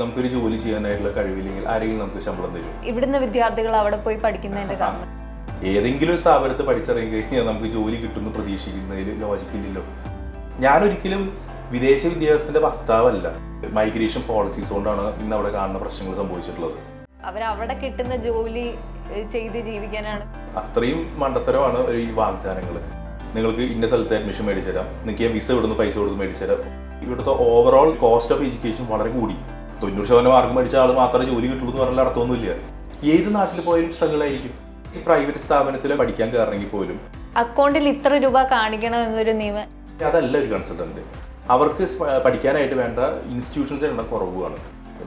നമുക്കൊരു ജോലി ചെയ്യാനായിട്ടുള്ള കഴിവില്ലെങ്കിൽ ആരെങ്കിലും നമുക്ക് ശമ്പളം തരും. ഇവിടുന്ന് വിദ്യാർത്ഥികൾ അവിടെ പോയി പഠിക്കുന്നതിന്റെ കാരണം. ഏതെങ്കിലും ഒരു സ്ഥാപനത്ത് പഠിച്ചിറങ്ങി കഴിഞ്ഞാൽ നമുക്ക് ജോലി കിട്ടുമെന്ന് പ്രതീക്ഷിക്കുന്നതിൽ ലോജിക്കില്ലല്ലോ ഞാനൊരിക്കലും വിദേശ വിദ്യാഭ്യാസത്തിന്റെ വക്താവല്ല. മൈഗ്രേഷൻ പോളിസീസ് കൊണ്ടാണ് ഇന്ന് അവിടെ കാണുന്ന പ്രശ്നങ്ങൾ സംഭവിച്ചിട്ടുള്ളത്. അവിടെ കിട്ടുന്ന ജോലി ചെയ്ത് ജീവിക്കാനാണ്. അത്രയും മണ്ടത്തരമാണ് ഈ വാഗ്ദാനങ്ങൾ. നിങ്ങൾക്ക് ഇന്ന സ്ഥലത്ത് അഡ്മിഷൻ മേടിച്ചു തരാം. നിങ്ങൾക്ക് വിസ ഇവിടുന്ന് പൈസ കൊടുത്ത് മേടിച്ചു തരാം. ഇവിടുത്തെ ഓവറോൾ കോസ്റ്റ് ഓഫ് എഡ്യൂക്കേഷൻ വളരെ കൂടി. തൊണ്ണൂറ് ശതമാനം മാർക്ക് മേടിച്ച ആൾ മാത്രമേ ജോലി കിട്ടുള്ളൂ എന്ന് പറഞ്ഞാൽ അർത്ഥമൊന്നുമില്ല. ഏത് നാട്ടിൽ പോയാലും സ്ട്രഗിൾ ആയിരിക്കും പ്രൈവറ്റ് സ്ഥാപനത്തിൽ പഠിക്കാൻ കയറണമെങ്കിൽ പോലും. അക്കൗണ്ടിൽ ഇത്ര രൂപ കാണിക്കണം എന്നൊരു നിയമം അതല്ല ഒരു കൺസൾട്ടന്റ് അവർക്ക് പഠിക്കാനായിട്ട് വേണ്ട ഇൻസ്റ്റിറ്റ്യൂഷൻസ് എണ്ണം കുറവാണ്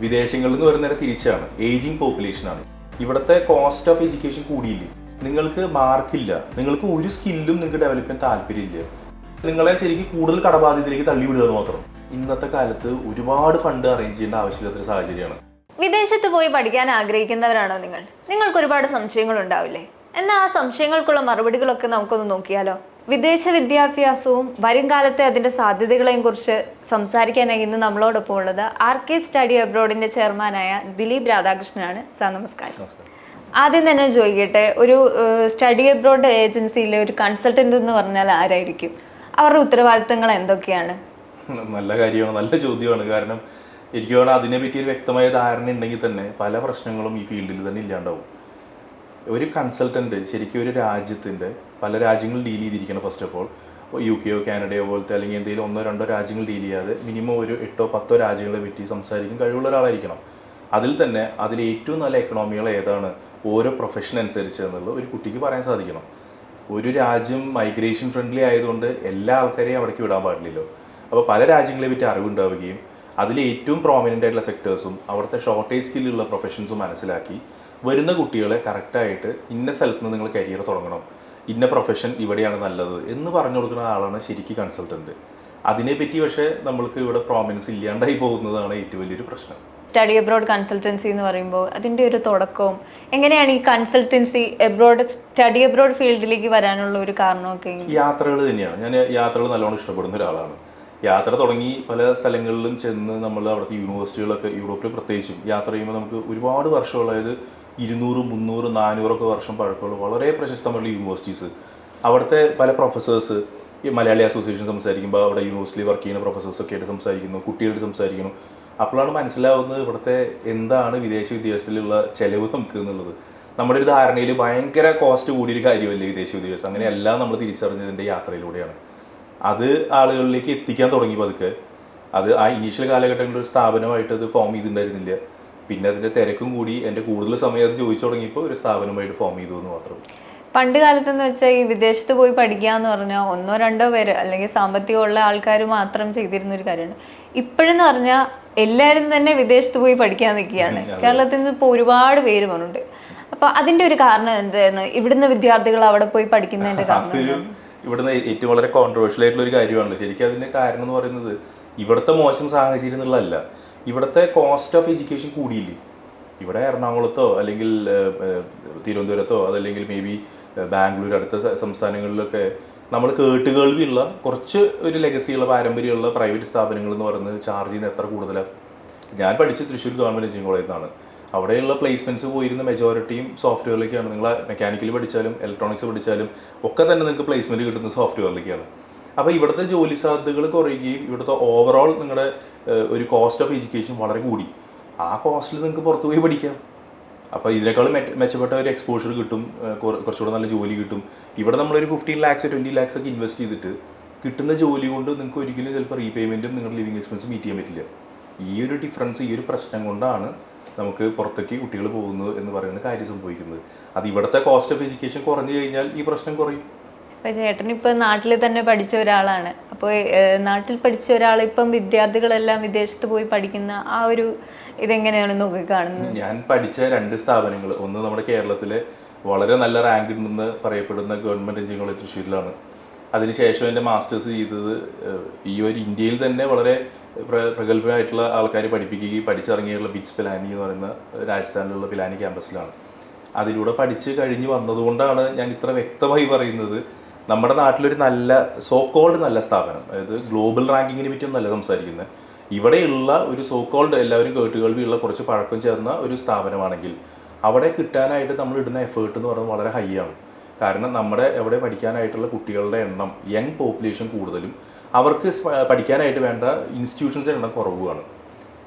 വിദേശങ്ങളിൽ നിന്ന് വരുന്നതിന് തിരിച്ചാണ്. ഏജിങ് പോപ്പുലേഷനാണ് ഇവിടുത്തെ കോസ്റ്റ് ഓഫ് എഡ്യൂക്കേഷൻ കൂടിയില്ലേ? നിങ്ങൾക്ക് മാർക്കില്ല നിങ്ങൾക്ക് ഒരു സ്കില്ലും നിങ്ങൾക്ക് ഡെവലപ്പ് ചെയ്യാൻ താല്പര്യമില്ല. നിങ്ങളെ ശരിക്കും കൂടുതൽ കടബാധ്യതയിലേക്ക് തള്ളിവിടുക മാത്രം. ഇന്നത്തെ കാലത്ത് ഒരുപാട് ഫണ്ട് അറേഞ്ച് ചെയ്യേണ്ട ആവശ്യമില്ലാത്തൊരു സാഹചര്യമാണ്. വിദേശത്ത് പോയി പഠിക്കാൻ ആഗ്രഹിക്കുന്നവരാണോ നിങ്ങൾ? നിങ്ങൾക്ക് ഒരുപാട് സംശയങ്ങൾ ഉണ്ടാവില്ലേ എന്നാൽ ആ സംശയങ്ങൾക്കുള്ള മറുപടികളൊക്കെ നമുക്കൊന്ന് നോക്കിയാലോ? വിദേശ വിദ്യാഭ്യാസവും വരും കാലത്തെ അതിന്റെ സാധ്യതകളെയും കുറിച്ച് സംസാരിക്കാനായി ഇന്ന് നമ്മളോടൊപ്പം ഉള്ളത് ആർ കെ സ്റ്റഡി അബ്രോഡിന്റെ ചെയർമാനായ ദിലീപ് രാധാകൃഷ്ണനാണ്. സാർ നമസ്കാരം. ആദ്യം തന്നെ ചോദിക്കട്ടെ ഒരു സ്റ്റഡി അബ്രോഡ് ഏജൻസിയിലെ ഒരു കൺസൾട്ടന്റ് എന്ന് പറഞ്ഞാൽ ആരായിരിക്കും? അവരുടെ ഉത്തരവാദിത്തങ്ങൾ എന്തൊക്കെയാണ്? നല്ല കാര്യമാണ് നല്ല ചോദ്യമാണ്. കാരണം എനിക്ക് വേണം അതിനെപ്പറ്റി ഒരു വ്യക്തമായ ധാരണ ഉണ്ടെങ്കിൽ തന്നെ പല പ്രശ്നങ്ങളും ഈ ഫീൽഡിൽ തന്നെ ഇല്ലാണ്ടാവും. ഒരു കൺസൾട്ടന്റ് ശരിക്കും ഒരു രാജ്യത്തിന്റെ പല രാജ്യങ്ങൾ ഡീൽ ചെയ്തിരിക്കണം ഫസ്റ്റ് ഓഫ് ഓൾ യു കെയോ കാനഡയോ പോലത്തെ അല്ലെങ്കിൽ എന്തെങ്കിലും ഒന്നോ രണ്ടോ രാജ്യങ്ങൾ ഡീൽ ചെയ്യാതെ മിനിമം ഒരു എട്ടോ പത്തോ രാജ്യങ്ങളെ പറ്റി സംസാരിക്കാൻ കഴിവുള്ള ഒരാളായിരിക്കണം. അതിൽ തന്നെ അതിൽ ഏറ്റവും നല്ല എക്കണോമികൾ ഏതാണ്? ഓരോ പ്രൊഫഷൻ അനുസരിച്ച് എന്നുള്ളത് ഒരു കുട്ടിക്ക് പറയാൻ സാധിക്കണം. ഒരു രാജ്യം മൈഗ്രേഷൻ ഫ്രണ്ട്ലി ആയതുകൊണ്ട് എല്ലാ ആൾക്കാരെയും അവിടേക്ക് വിടാൻ പാടില്ലല്ലോ. അപ്പോൾ പല രാജ്യങ്ങളെ പറ്റി അറിവുണ്ടാവുകയും അതിൽ ഏറ്റവും പ്രോമിനന്റ് ആയിട്ടുള്ള സെക്ടേഴ്സും അവിടുത്തെ ഷോർട്ടേജ് സ്കില്ലുള്ള പ്രൊഫഷൻസും മനസ്സിലാക്കി വരുന്ന കുട്ടികളെ കറക്റ്റായിട്ട് ഇന്ന സ്ഥലത്ത് നിന്ന് നിങ്ങൾ കരിയർ തുടങ്ങണം. ഇന്ന പ്രൊഫഷൻ ഇവിടെയാണ് നല്ലത് എന്ന് പറഞ്ഞു കൊടുക്കുന്ന ആളാണ് ശരിക്കും കൺസൾട്ടന്റ് അതിനെപ്പറ്റി പക്ഷേ നമ്മൾക്ക് ഇവിടെ പ്രോമിനൻസ് ഇല്ലാണ്ടായി പോകുന്നതാണ് ഏറ്റവും വലിയൊരു പ്രശ്നം. സ്റ്റഡി അബ്രോഡ് കൺസൾട്ടൻസി എന്ന് പറയുമ്പോൾ അതിന്റെ ഒരു തുടക്കവും എങ്ങനെയാണ് ഈ കൺസൾട്ടൻസി എബ്രോഡ് സ്റ്റഡി അബ്രോഡ് ഫീൽഡിലേക്ക് വരാനുള്ള ഒരു കാരണമൊക്കെ യാത്രകൾ തന്നെയാണ്. ഞാൻ യാത്രകൾ നല്ലോണം ഇഷ്ടപ്പെടുന്ന ഒരാളാണ്. യാത്ര തുടങ്ങി പല സ്ഥലങ്ങളിലും ചെന്ന് നമ്മൾ അവിടുത്തെ യൂണിവേഴ്സിറ്റികളൊക്കെ യൂറോപ്പിൽ പ്രത്യേകിച്ചും യാത്ര ചെയ്യുമ്പോൾ നമുക്ക് ഒരുപാട് വർഷമുള്ള അതായത് ഇരുന്നൂറ് മുന്നൂറ് നാനൂറൊക്കെ വർഷം പഴക്കമുള്ള വളരെ പ്രശസ്തമുള്ള യൂണിവേഴ്സിറ്റീസ് അവിടുത്തെ പല പ്രൊഫസേഴ്സ് ഈ മലയാളി അസോസിയേഷൻ സംസാരിക്കുമ്പോൾ അവിടെ യൂണിവേഴ്സിറ്റിയിൽ വർക്ക് ചെയ്യുന്ന പ്രൊഫസേഴ്സൊക്കെ ആയിട്ട് സംസാരിക്കുന്നു കുട്ടികളായിട്ട് സംസാരിക്കുന്നു. അപ്പോഴാണ് മനസ്സിലാവുന്നത് ഇവിടുത്തെ എന്താണ് വിദേശ വിദ്യാഭ്യാസത്തിലുള്ള ചെലവ് നമുക്ക് എന്നുള്ളത്. നമ്മുടെ ഒരു ധാരണയിൽ ഭയങ്കര കോസ്റ്റ് കൂടിയൊരു കാര്യമല്ലേ വിദേശ വിദ്യാഭ്യാസം? അങ്ങനെയെല്ലാം നമ്മൾ തിരിച്ചറിഞ്ഞതിന്റെ യാത്രയിലൂടെയാണ്. അത് ആളുകളിലേക്ക് എത്തിക്കാൻ തുടങ്ങി പതുക്കെ. അത് ആ ഇനീഷ്യൽ കാലഘട്ടങ്ങളിൽ ഒരു സ്ഥാപനമായിട്ട് അത് ഫോം ചെയ്തിട്ടുണ്ടായിരുന്നില്ല. പിന്നെ അതിന്റെ തിരക്കും കൂടി എന്റെ കൂടുതൽ സമയം അത് ചോദിച്ചു തുടങ്ങിയപ്പോൾ ഒരു സ്ഥാപനമായിട്ട് ഫോം ചെയ്തു എന്ന് മാത്രം. പണ്ട് കാലത്തെന്ന് വെച്ചാൽ ഈ വിദേശത്ത് പോയി പഠിക്കുക എന്ന് പറഞ്ഞാൽ ഒന്നോ രണ്ടോ പേര് അല്ലെങ്കിൽ സാമ്പത്തികമുള്ള ആൾക്കാർ മാത്രം ചെയ്തിരുന്ന ഒരു കാര്യമാണ്. ഇപ്പോഴെന്ന് പറഞ്ഞാൽ എല്ലാവരും തന്നെ വിദേശത്ത് പോയി പഠിക്കാൻ നിൽക്കുകയാണ്. കേരളത്തിൽ നിന്ന് ഇപ്പോൾ ഒരുപാട് പേര് വന്നിട്ടുണ്ട്. അപ്പോൾ അതിന്റെ ഒരു കാരണം എന്താണ് ഇവിടുന്ന് വിദ്യാർത്ഥികൾ അവിടെ പോയി പഠിക്കുന്നതിന്റെ കാരണം ഇവിടുന്ന് ഏറ്റവും വളരെ കോൺട്രവേഴ്ഷ്യൽ ആയിട്ടുള്ള ഒരു കാര്യമാണല്ലോ ശരിക്കും അതിന്റെ കാരണം എന്ന് പറയുന്നത് ഇവിടുത്തെ മോശം സാഹചര്യം എന്നുള്ളതല്ല. ഇവിടുത്തെ കോസ്റ്റ് ഓഫ് എഡ്യൂക്കേഷൻ കൂടിയില്ലേ? ഇവിടെ എറണാകുളത്തോ അല്ലെങ്കിൽ തിരുവനന്തപുരത്തോ അതല്ലെങ്കിൽ മേ ബി ബാംഗ്ലൂർ അടുത്ത സംസ്ഥാനങ്ങളിലൊക്കെ നമ്മൾ കേട്ടുകേൾവിയുള്ള കുറച്ച് ഒരു ലെഗസിയുള്ള പാരമ്പര്യമുള്ള പ്രൈവറ്റ് സ്ഥാപനങ്ങൾ എന്ന് പറയുന്നത് ചാർജ് ചെയ്യുന്നത് എത്ര കൂടുതലാണ് ഞാൻ പഠിച്ച് തൃശ്ശൂർ ഗവൺമെന്റ് എഞ്ചിനീയറിംഗ് കോളേജിൽ നിന്നാണ്. അവിടെയുള്ള പ്ലേസ്മെന്റ്സ് പോയിരുന്ന മെജോറിറ്റിയും സോഫ്റ്റ്വെയറിലേക്കാണ് നിങ്ങൾ മെക്കാനിക്കൽ പഠിച്ചാലും ഇലക്ട്രോണിക്സ് പഠിച്ചാലും ഒക്കെ തന്നെ നിങ്ങൾക്ക് പ്ലേസ്മെന്റ് കിട്ടുന്ന സോഫ്റ്റ്വെയറിലേക്കാണ് അപ്പോൾ ഇവിടുത്തെ ജോലി സാധ്യതകൾ കുറയുകയും ഇവിടുത്തെ ഓവറോൾ നിങ്ങളുടെ ഒരു കോസ്റ്റ് ഓഫ് എഡ്യൂക്കേഷൻ വളരെ കൂടി. ആ കോസ്റ്റിൽ നിങ്ങൾക്ക് പുറത്തു പോയി പഠിക്കാം. അപ്പോൾ ഇതിനേക്കാളും മെച്ചപ്പെട്ട ഒരു എക്സ്പോഷർ കിട്ടും കുറച്ചുകൂടെ നല്ല ജോലി കിട്ടും. ഇവിടെ നമ്മളൊരു ഫിഫ്റ്റീൻ ലാക്സ് ട്വന്റി ലാക്സ് ഒക്കെ ഇൻവെസ്റ്റ് ചെയ്തിട്ട് കിട്ടുന്ന ജോലി കൊണ്ട് നിങ്ങൾക്ക് ഒരിക്കലും ചിലപ്പോൾ റീപേയ്മെന്റും നിങ്ങളുടെ ലിവിങ് എക്സ്പെൻസും മീറ്റ് ചെയ്യാൻ പറ്റില്ല. ഈ ഒരു ഡിഫറൻസ് ഈ ഒരു പ്രശ്നം കൊണ്ടാണ് നമുക്ക് പുറത്തേക്ക് കുട്ടികൾ പോകുന്നു എന്ന് പറയുന്ന കാര്യം സംഭവിക്കുന്നത്. അത് ഇവിടുത്തെ കോസ്റ്റ് ഓഫ് എഡ്യൂക്കേഷൻ കുറഞ്ഞു കഴിഞ്ഞാൽ ഈ പ്രശ്നം കുറയും. അപ്പോൾ ചേട്ടൻ ഇപ്പോൾ നാട്ടിൽ തന്നെ പഠിച്ച ഒരാളാണ്. അപ്പോൾ നാട്ടിൽ പഠിച്ച ഒരാൾ ഇപ്പം വിദ്യാർത്ഥികളെല്ലാം വിദേശത്ത് പോയി പഠിക്കുന്ന ആ ഒരു ഇതെങ്ങനെയാണ് നോക്കിക്കാണുന്നത് ഞാൻ പഠിച്ച രണ്ട് സ്ഥാപനങ്ങൾ. ഒന്ന് നമ്മുടെ കേരളത്തിലെ വളരെ നല്ല റാങ്കിൽ നിന്ന് പറയപ്പെടുന്ന ഗവൺമെന്റ് എഞ്ചിനീയറിംഗ് കോളേജ് തൃശ്ശൂരിലാണ് അതിനുശേഷം എന്റെ മാസ്റ്റേഴ്സ് ചെയ്തത് ഈ ഒരു ഇന്ത്യയിൽ തന്നെ വളരെ പ്രഗത്ഭരായിട്ടുള്ള ആൾക്കാർ പഠിപ്പിക്കുകയും പഠിച്ചിറങ്ങിയുള്ള ബിറ്റ്സ് പിലാനി എന്ന് പറയുന്ന രാജസ്ഥാനിലുള്ള പിലാനി ക്യാമ്പസിലാണ് അതിലൂടെ പഠിച്ച് കഴിഞ്ഞ് വന്നതുകൊണ്ടാണ് ഞാൻ ഇത്ര വ്യക്തമായി പറയുന്നത്. നമ്മുടെ നാട്ടിലൊരു നല്ല സോ കോൾഡ് നല്ല സ്ഥാപനം അതായത് ഗ്ലോബൽ റാങ്കിങ്ങിനെ പറ്റിയൊന്നല്ല നല്ല സംസാരിക്കുന്നത്. ഇവിടെയുള്ള ഒരു സോ കോൾഡ് എല്ലാവരും കേട്ടുകേൾവിയുള്ള കുറച്ച് പഴക്കം ചേർന്ന ഒരു സ്ഥാപനമാണെങ്കിൽ അവിടെ കിട്ടാനായിട്ട് നമ്മൾ ഇടുന്ന എഫേർട്ട് എന്ന് പറയുന്നത് വളരെ ഹൈ ആണ്. കാരണം നമ്മുടെ എവിടെ പഠിക്കാനായിട്ടുള്ള കുട്ടികളുടെ എണ്ണം യങ് പോപ്പുലേഷൻ കൂടുതലും അവർക്ക് പഠിക്കാനായിട്ട് വേണ്ട ഇൻസ്റ്റിറ്റ്യൂഷൻസ് എണ്ണം കുറവുമാണ്.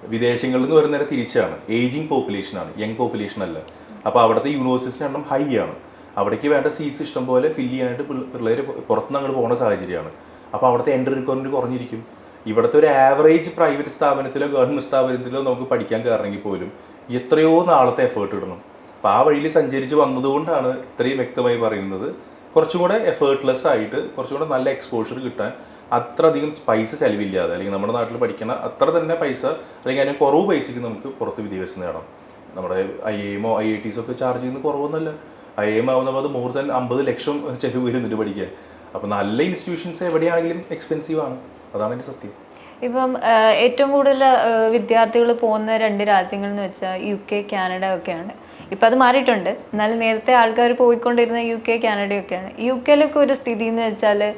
വിദേശങ്ങളിൽ നിന്ന് വരുന്ന നേരം തിരിച്ചാണ്. ഏജിങ് പോപ്പുലേഷനാണ് യങ് പോപ്പുലേഷൻ അല്ല. അപ്പോൾ അവിടുത്തെ യൂണിവേഴ്സിറ്റിന്റെ എണ്ണം ഹൈ ആണ്. അവിടേക്ക് വേണ്ട സീറ്റ്സ് ഇഷ്ടം പോലെ ഫില്ല് ചെയ്യാനായിട്ട് പിള്ളേർ പുറത്തുനിന്ന് അങ്ങോട്ട് പോകുന്ന സാഹചര്യമാണ്. അപ്പോൾ അവിടുത്തെ എൻട്രി റിക്വയർമെന്റ് കുറഞ്ഞിരിക്കും. ഇവിടുത്തെ ഒരു ആവറേജ് പ്രൈവറ്റ് സ്ഥാപനത്തിലോ ഗവൺമെന്റ് സ്ഥാപനത്തിലോ നമുക്ക് പഠിക്കാൻ കയറണമെങ്കിൽ പോലും എത്രയോ നാളത്തെ എഫേർട്ട് ഇടണം. അപ്പോൾ ആ വഴിയിൽ സഞ്ചരിച്ച് വന്നതുകൊണ്ടാണ് ഇത്രയും വ്യക്തമായി പറയുന്നത്. കുറച്ചും കൂടെ എഫേർട്ട്ലെസ് ആയിട്ട് കുറച്ചും കൂടെ നല്ല എക്സ്പോഷർ കിട്ടാൻ അത്ര അധികം പൈസ ചെലവില്ലാതെ അല്ലെങ്കിൽ നമ്മുടെ നാട്ടിൽ പഠിക്കുന്ന അത്ര തന്നെ പൈസ അല്ലെങ്കിൽ അതിന് കുറവ് പൈസയ്ക്ക് നമുക്ക് പുറത്ത് വിദ്യാഭ്യാസം നേടാം. നമ്മുടെ ഐ എമ്മോ ഐ ഐ ടീസോ ഒക്കെ ചാർജ് ചെയ്യുന്നത് കുറവൊന്നുമല്ല. ഐ എം ആവുന്നപ്പോൾ അത് മോർ ദാൻ അമ്പത് ലക്ഷം ചെലവ് വരുന്നുണ്ട് പഠിക്കാൻ. അപ്പോൾ നല്ല ഇൻസ്റ്റിറ്റ്യൂഷൻസ് എവിടെയാണെങ്കിലും എക്സ്പെൻസീവ് ആണ്. അതാണ് എന്റെ സത്യം. ഇപ്പം ഏറ്റവും കൂടുതൽ വിദ്യാർത്ഥികൾ പോകുന്ന രണ്ട് രാജ്യങ്ങൾ എന്ന് വെച്ചാൽ യു കെ കാനഡ ഒക്കെയാണ്. ഇപ്പം അത് മാറിയിട്ടുണ്ട്. എന്നാലും നേരത്തെ ആൾക്കാർ പോയിക്കൊണ്ടിരുന്ന യു കെ കാനഡയൊക്കെയാണ് യു കെയിലൊക്കെ ഒരു സ്ഥിതി എന്ന് വെച്ചാൽ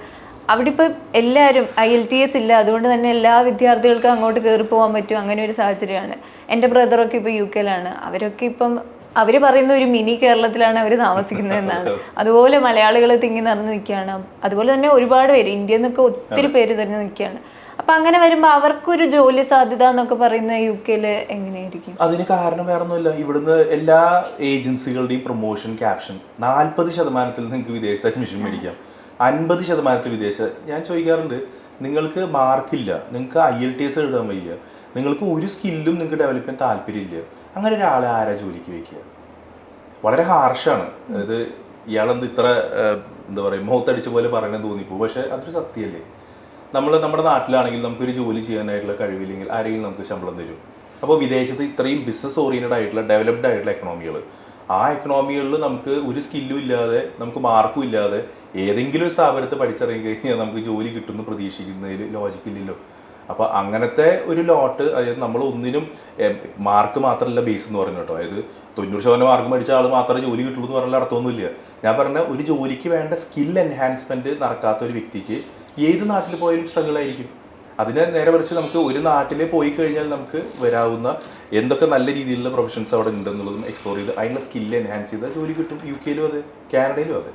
അവിടെ ഇപ്പം എല്ലാവരും ഐ എൽ ടി എസ് ഇല്ല. അതുകൊണ്ട് തന്നെ എല്ലാ വിദ്യാർത്ഥികൾക്കും അങ്ങോട്ട് കയറി പോകാൻ പറ്റും. അങ്ങനെ ഒരു സാഹചര്യമാണ്. എന്റെ ബ്രദറൊക്കെ ഇപ്പോൾ യു കെയിലാണ്. അവരൊക്കെ ഇപ്പം അവർ പറയുന്ന ഒരു മിനി കേരളത്തിലാണ് അവർ താമസിക്കുന്നതെന്നാണ്. അതുപോലെ മലയാളികൾ തിങ്ങി നിറഞ്ഞു നിൽക്കുകയാണ്. അതുപോലെ തന്നെ ഒരുപാട് പേര് ഇന്ത്യയിൽ നിന്നൊക്കെ ഒത്തിരി പേര് തന്നെ നിൽക്കുകയാണ്. അപ്പൊ അങ്ങനെ വരുമ്പോൾ അവർക്കൊരു ജോലി സാധ്യത എന്നൊക്കെ പറയുന്ന യു കെയിൽ എങ്ങനെയായിരിക്കും? അതിന് കാരണം വേറെ ഒന്നുമില്ല ഇവിടുന്ന് എല്ലാ ഏജൻസികളുടെയും പ്രൊമോഷൻ ക്യാപ്ഷൻ നാൽപ്പത് ശതമാനത്തിൽ നിങ്ങൾക്ക് വിദേശത്ത് അഡ്മിഷൻ മേടിക്കാം. അൻപത് ശതമാനത്തിൽ വിദേശ ഞാൻ ചോദിക്കാറുണ്ട് നിങ്ങൾക്ക് മാർക്കില്ല നിങ്ങൾക്ക് ഐ എൽ ടി എസ് എഴുതാൻ വയ്യ നിങ്ങൾക്ക് ഒരു സ്കില്ലും നിങ്ങൾക്ക് ഡെവലപ്പ് ചെയ്യാൻ താല്പര്യമില്ല. അങ്ങനെ ഒരാളെ ആരാ ജോലിക്ക് വയ്ക്കുക? വളരെ ഹാർഷാണ് അതായത് ഇയാളെന്ത് ഇത്ര എന്താ പറയുക മുഖത്തടിച്ച പോലെ പറയണമെന്ന് തോന്നിപ്പോ പക്ഷേ അതൊരു സത്യമല്ലേ? നമ്മൾ നമ്മുടെ നാട്ടിലാണെങ്കിൽ നമുക്കൊരു ജോലി ചെയ്യാനായിട്ടുള്ള കഴിവില്ലെങ്കിൽ ആരെങ്കിലും നമുക്ക് ശമ്പളം തരും. അപ്പോൾ വിദേശത്ത് ഇത്രയും ബിസിനസ് ഓറിയന്റഡ് ആയിട്ടുള്ള ഡെവലപ്ഡ് ആയിട്ടുള്ള എക്കണോമികൾ ആ എക്കണോമികളിൽ നമുക്ക് ഒരു സ്കില്ലും ഇല്ലാതെ നമുക്ക് മാർക്കും ഇല്ലാതെ ഏതെങ്കിലും ഒരു സ്ഥാപനത്ത് പഠിച്ചിറങ്ങി കഴിഞ്ഞാൽ നമുക്ക് ജോലി കിട്ടുമെന്ന് പ്രതീക്ഷിക്കുന്നതിൽ ലോജിക്കില്ലല്ലോ അപ്പോൾ അങ്ങനത്തെ ഒരു ലോട്ട് അതായത് നമ്മൾ ഒന്നിനും മാർക്ക് മാത്രമല്ല ബേസ് എന്ന് പറഞ്ഞു കേട്ടോ. അതായത് തൊണ്ണൂറ് ശതമാനം മാർക്ക് മേടിച്ച ആൾ മാത്രമേ ജോലി കിട്ടുള്ളൂ എന്ന് പറഞ്ഞാൽ അർത്ഥമൊന്നുമില്ല. ഞാൻ പറഞ്ഞ ഒരു ജോലിക്ക് വേണ്ട സ്കിൽ എൻഹാൻസ്മെന്റ് നടക്കാത്ത ഒരു വ്യക്തിക്ക് ഏത് നാട്ടിൽ പോയാലും സ്ട്രഗിൾ ആയിരിക്കും. അതിനെ നേരെ മറിച്ച് നമുക്ക് ഒരു നാട്ടിൽ പോയി കഴിഞ്ഞാൽ നമുക്ക് വരാവുന്ന എന്തൊക്കെ നല്ല രീതിയിലുള്ള പ്രൊഫഷൻസ് അവിടെ ഉണ്ടെന്നുള്ളതും എക്സ്പ്ലോർ ചെയ്ത് അതിനുള്ള സ്കില്ല് എൻഹാൻസ് ചെയ്താൽ ജോലി കിട്ടും. യു കെയിലും അതെ കാനഡയിലും അതെ.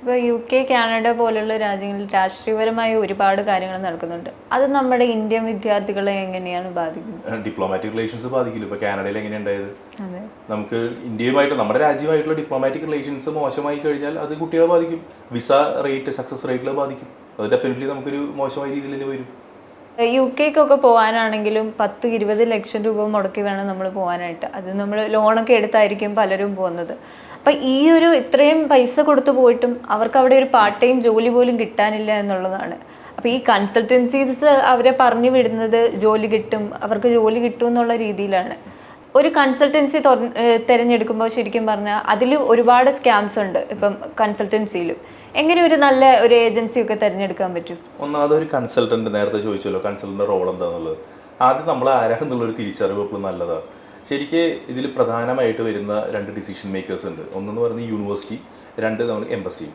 ഇപ്പോൾ യു കെ കാനഡ പോലുള്ള രാജ്യങ്ങളിൽ രാഷ്ട്രീയപരമായ ഒരുപാട് കാര്യങ്ങൾ നടക്കുന്നുണ്ട്. അത് നമ്മുടെ ഇന്ത്യൻ വിദ്യാർത്ഥികളെ എങ്ങനെയാണ് ബാധിക്കുന്നത്? ഡിപ്ലോമാറ്റിക് റിലേഷൻസ് ബാധിക്കില്ല. ഇപ്പോൾ കാനഡയിൽ എങ്ങനെ ഉണ്ടായത്? അതെ. നമുക്ക് ഇന്ത്യയുമായിട്ട് നമ്മുടെ രാജ്യമായിട്ടുള്ള ഡിപ്ലോമാറ്റിക് റിലേഷൻസ് മോശമായി കഴിഞ്ഞാൽ അത് കുട്ടികളെ ബാധിക്കും. വിസ റേറ്റ് സക്സസ് റേറ്റിൽ ബാധിക്കും. അത് ഡെഫിനറ്റ്ലി നമുക്കൊരു മോശമായ രീതിയിൽ തന്നെ വരും. യു കെക്കൊക്കെ പോകാനാണെങ്കിലും പത്ത് ഇരുപത് ലക്ഷം രൂപ മുടക്കി വേണം നമ്മൾ പോകാനായിട്ട് അത് നമ്മൾ ലോണൊക്കെ എടുത്തായിരിക്കും പലരും പോകുന്നത്. അപ്പം ഈ ഒരു ഇത്രയും പൈസ കൊടുത്തു പോയിട്ടും അവർക്ക് അവിടെ ഒരു പാർട്ട് ടൈം ജോലി പോലും കിട്ടാനില്ല എന്നുള്ളതാണ്. അപ്പോൾ ഈ കൺസൾട്ടൻസീസ് അവരെ പറഞ്ഞു വിടുന്നത് ജോലി കിട്ടും അവർക്ക് ജോലി കിട്ടും എന്നുള്ള രീതിയിലാണ്. ഒരു കൺസൾട്ടൻസി തിരഞ്ഞെടുക്കുമ്പോൾ ശരിക്കും പറഞ്ഞാൽ അതിൽ ഒരുപാട് സ്കാംസ് ഉണ്ട് ഇപ്പം കൺസൾട്ടൻസിയിലും എങ്ങനെ ഒരു നല്ല ഒരു ഏജൻസി ഒക്കെ തിരഞ്ഞെടുക്കാൻ പറ്റും? ഒന്നാമത് ഒരു കൺസൾട്ടന്റ് നേരത്തെ ചോദിച്ചല്ലോ കൺസൾട്ടന്റ് റോൾ എന്താണെന്നുള്ളത് ആദ്യം നമ്മൾ ആരാണെന്നുള്ളൊരു തിരിച്ചറിവ് എപ്പോഴും നല്ലതാണ് ശരിക്ക് ഇതിൽ പ്രധാനമായിട്ട് വരുന്ന രണ്ട് ഡിസിഷൻ മേക്കേഴ്സ് ഉണ്ട്. ഒന്നെന്ന് പറയുന്നത് യൂണിവേഴ്സിറ്റി രണ്ട് നമ്മൾ എംബസി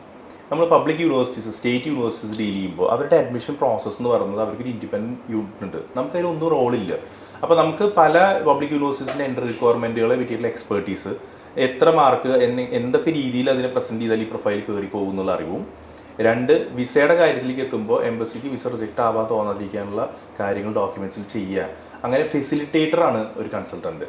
നമ്മൾ public universities state universities deal ചെയ്യുമ്പോൾ അവരുടെ അഡ്മിഷൻ പ്രോസസ്സ് എന്ന് പറയുന്നത് അവർക്ക് ഒരു ഇൻഡിപെൻഡന്റ് യൂണിറ്റ് ഉണ്ട്. നമുക്കതിൽ ഒന്നും റോളില്ല അപ്പോൾ നമുക്ക് പല പബ്ലിക് യൂണിവേഴ്സിറ്റീസിന്റെ എൻട്രി റിക്വയർമെന്റുകളെ പറ്റിയിട്ടുള്ള എക്സ്പേർട്ടീസ് എത്ര മാർക്ക് എന്തൊക്കെ രീതിയിൽ അതിനെ പ്രസന്റ് ചെയ്താൽ ഈ പ്രൊഫൈൽ കയറി പോകും എന്നുള്ള അറിവും. രണ്ട് വിസയുടെ കാര്യത്തിലേക്ക് എത്തുമ്പോൾ എംബസിക്ക് വിസ റിജക്റ്റ് ആവാൻ തോന്നാതിരിക്കാനുള്ള കാര്യങ്ങൾ ഡോക്യുമെന്റ്സിൽ ചെയ്യുക. അങ്ങനെ ഫെസിലിറ്റേറ്റർ ആണ് ഒരു കൺസൾട്ടന്റ്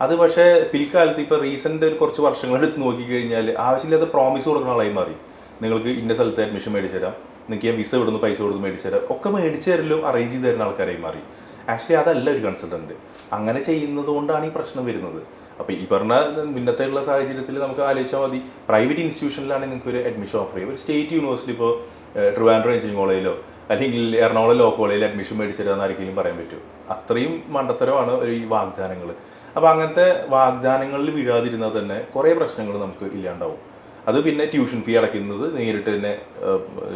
അത് പക്ഷേ പിൽക്കാലത്ത് ഇപ്പോൾ റീസെന്റ് ഒരു കുറച്ച് വർഷങ്ങളെടുത്ത് നോക്കിക്കഴിഞ്ഞാൽ ആവശ്യമില്ലാത്ത പ്രോമിസ് കൊടുക്കുന്ന ആളായി മാറി. നിങ്ങൾക്ക് ഇന്ന സ്ഥലത്ത് അഡ്മിഷൻ മേടിച്ചു തരാം. നിങ്ങൾക്ക് ഞാൻ വിസ ഇവിടുന്ന് പൈസ കൊടുത്ത് മേടിച്ചു തരാം. ഒക്കെ മേടിച്ചു തരലും അറേഞ്ച് ചെയ്ത് തരുന്ന ആൾക്കാരായി മാറി. ആക്ച്വലി അതല്ല ഒരു കൺസൾട്ടന്റ് അങ്ങനെ ചെയ്യുന്നത് കൊണ്ടാണ് ഈ പ്രശ്നം വരുന്നത്. അപ്പോൾ ഈ പറഞ്ഞ മുന്നത്തെ ഉള്ള സാഹചര്യത്തിൽ നമുക്ക് ആലോചിച്ചാൽ മതി. പ്രൈവറ്റ് ഇൻസ്റ്റിറ്റ്യൂഷനിലാണ് നിങ്ങൾക്ക് ഒരു അഡ്മിഷൻ ഓഫർ ചെയ്യുക. ഒരു സ്റ്റേറ്റ് യൂണിവേഴ്സിറ്റി ഇപ്പോൾ ട്രിവാൻഡ്രോ എഞ്ചിനീയറിംഗ് കോളേജിലോ അല്ലെങ്കിൽ എറണാകുളം ലോ കോളേജിൽ അഡ്മിഷൻ മേടിച്ചു തരാമെന്ന് ആർക്കെങ്കിലും പറയാൻ പറ്റും അത്രയും മണ്ടത്തരമാണ് ഈ വാഗ്ദാനങ്ങൾ അപ്പോൾ അങ്ങനത്തെ വാഗ്ദാനങ്ങളിൽ വീഴാതിരുന്നാൽ തന്നെ കുറേ പ്രശ്നങ്ങൾ നമുക്ക് ഇല്ലാണ്ടാവും. അത് പിന്നെ ട്യൂഷൻ ഫീ അടയ്ക്കുന്നത് നേരിട്ട് തന്നെ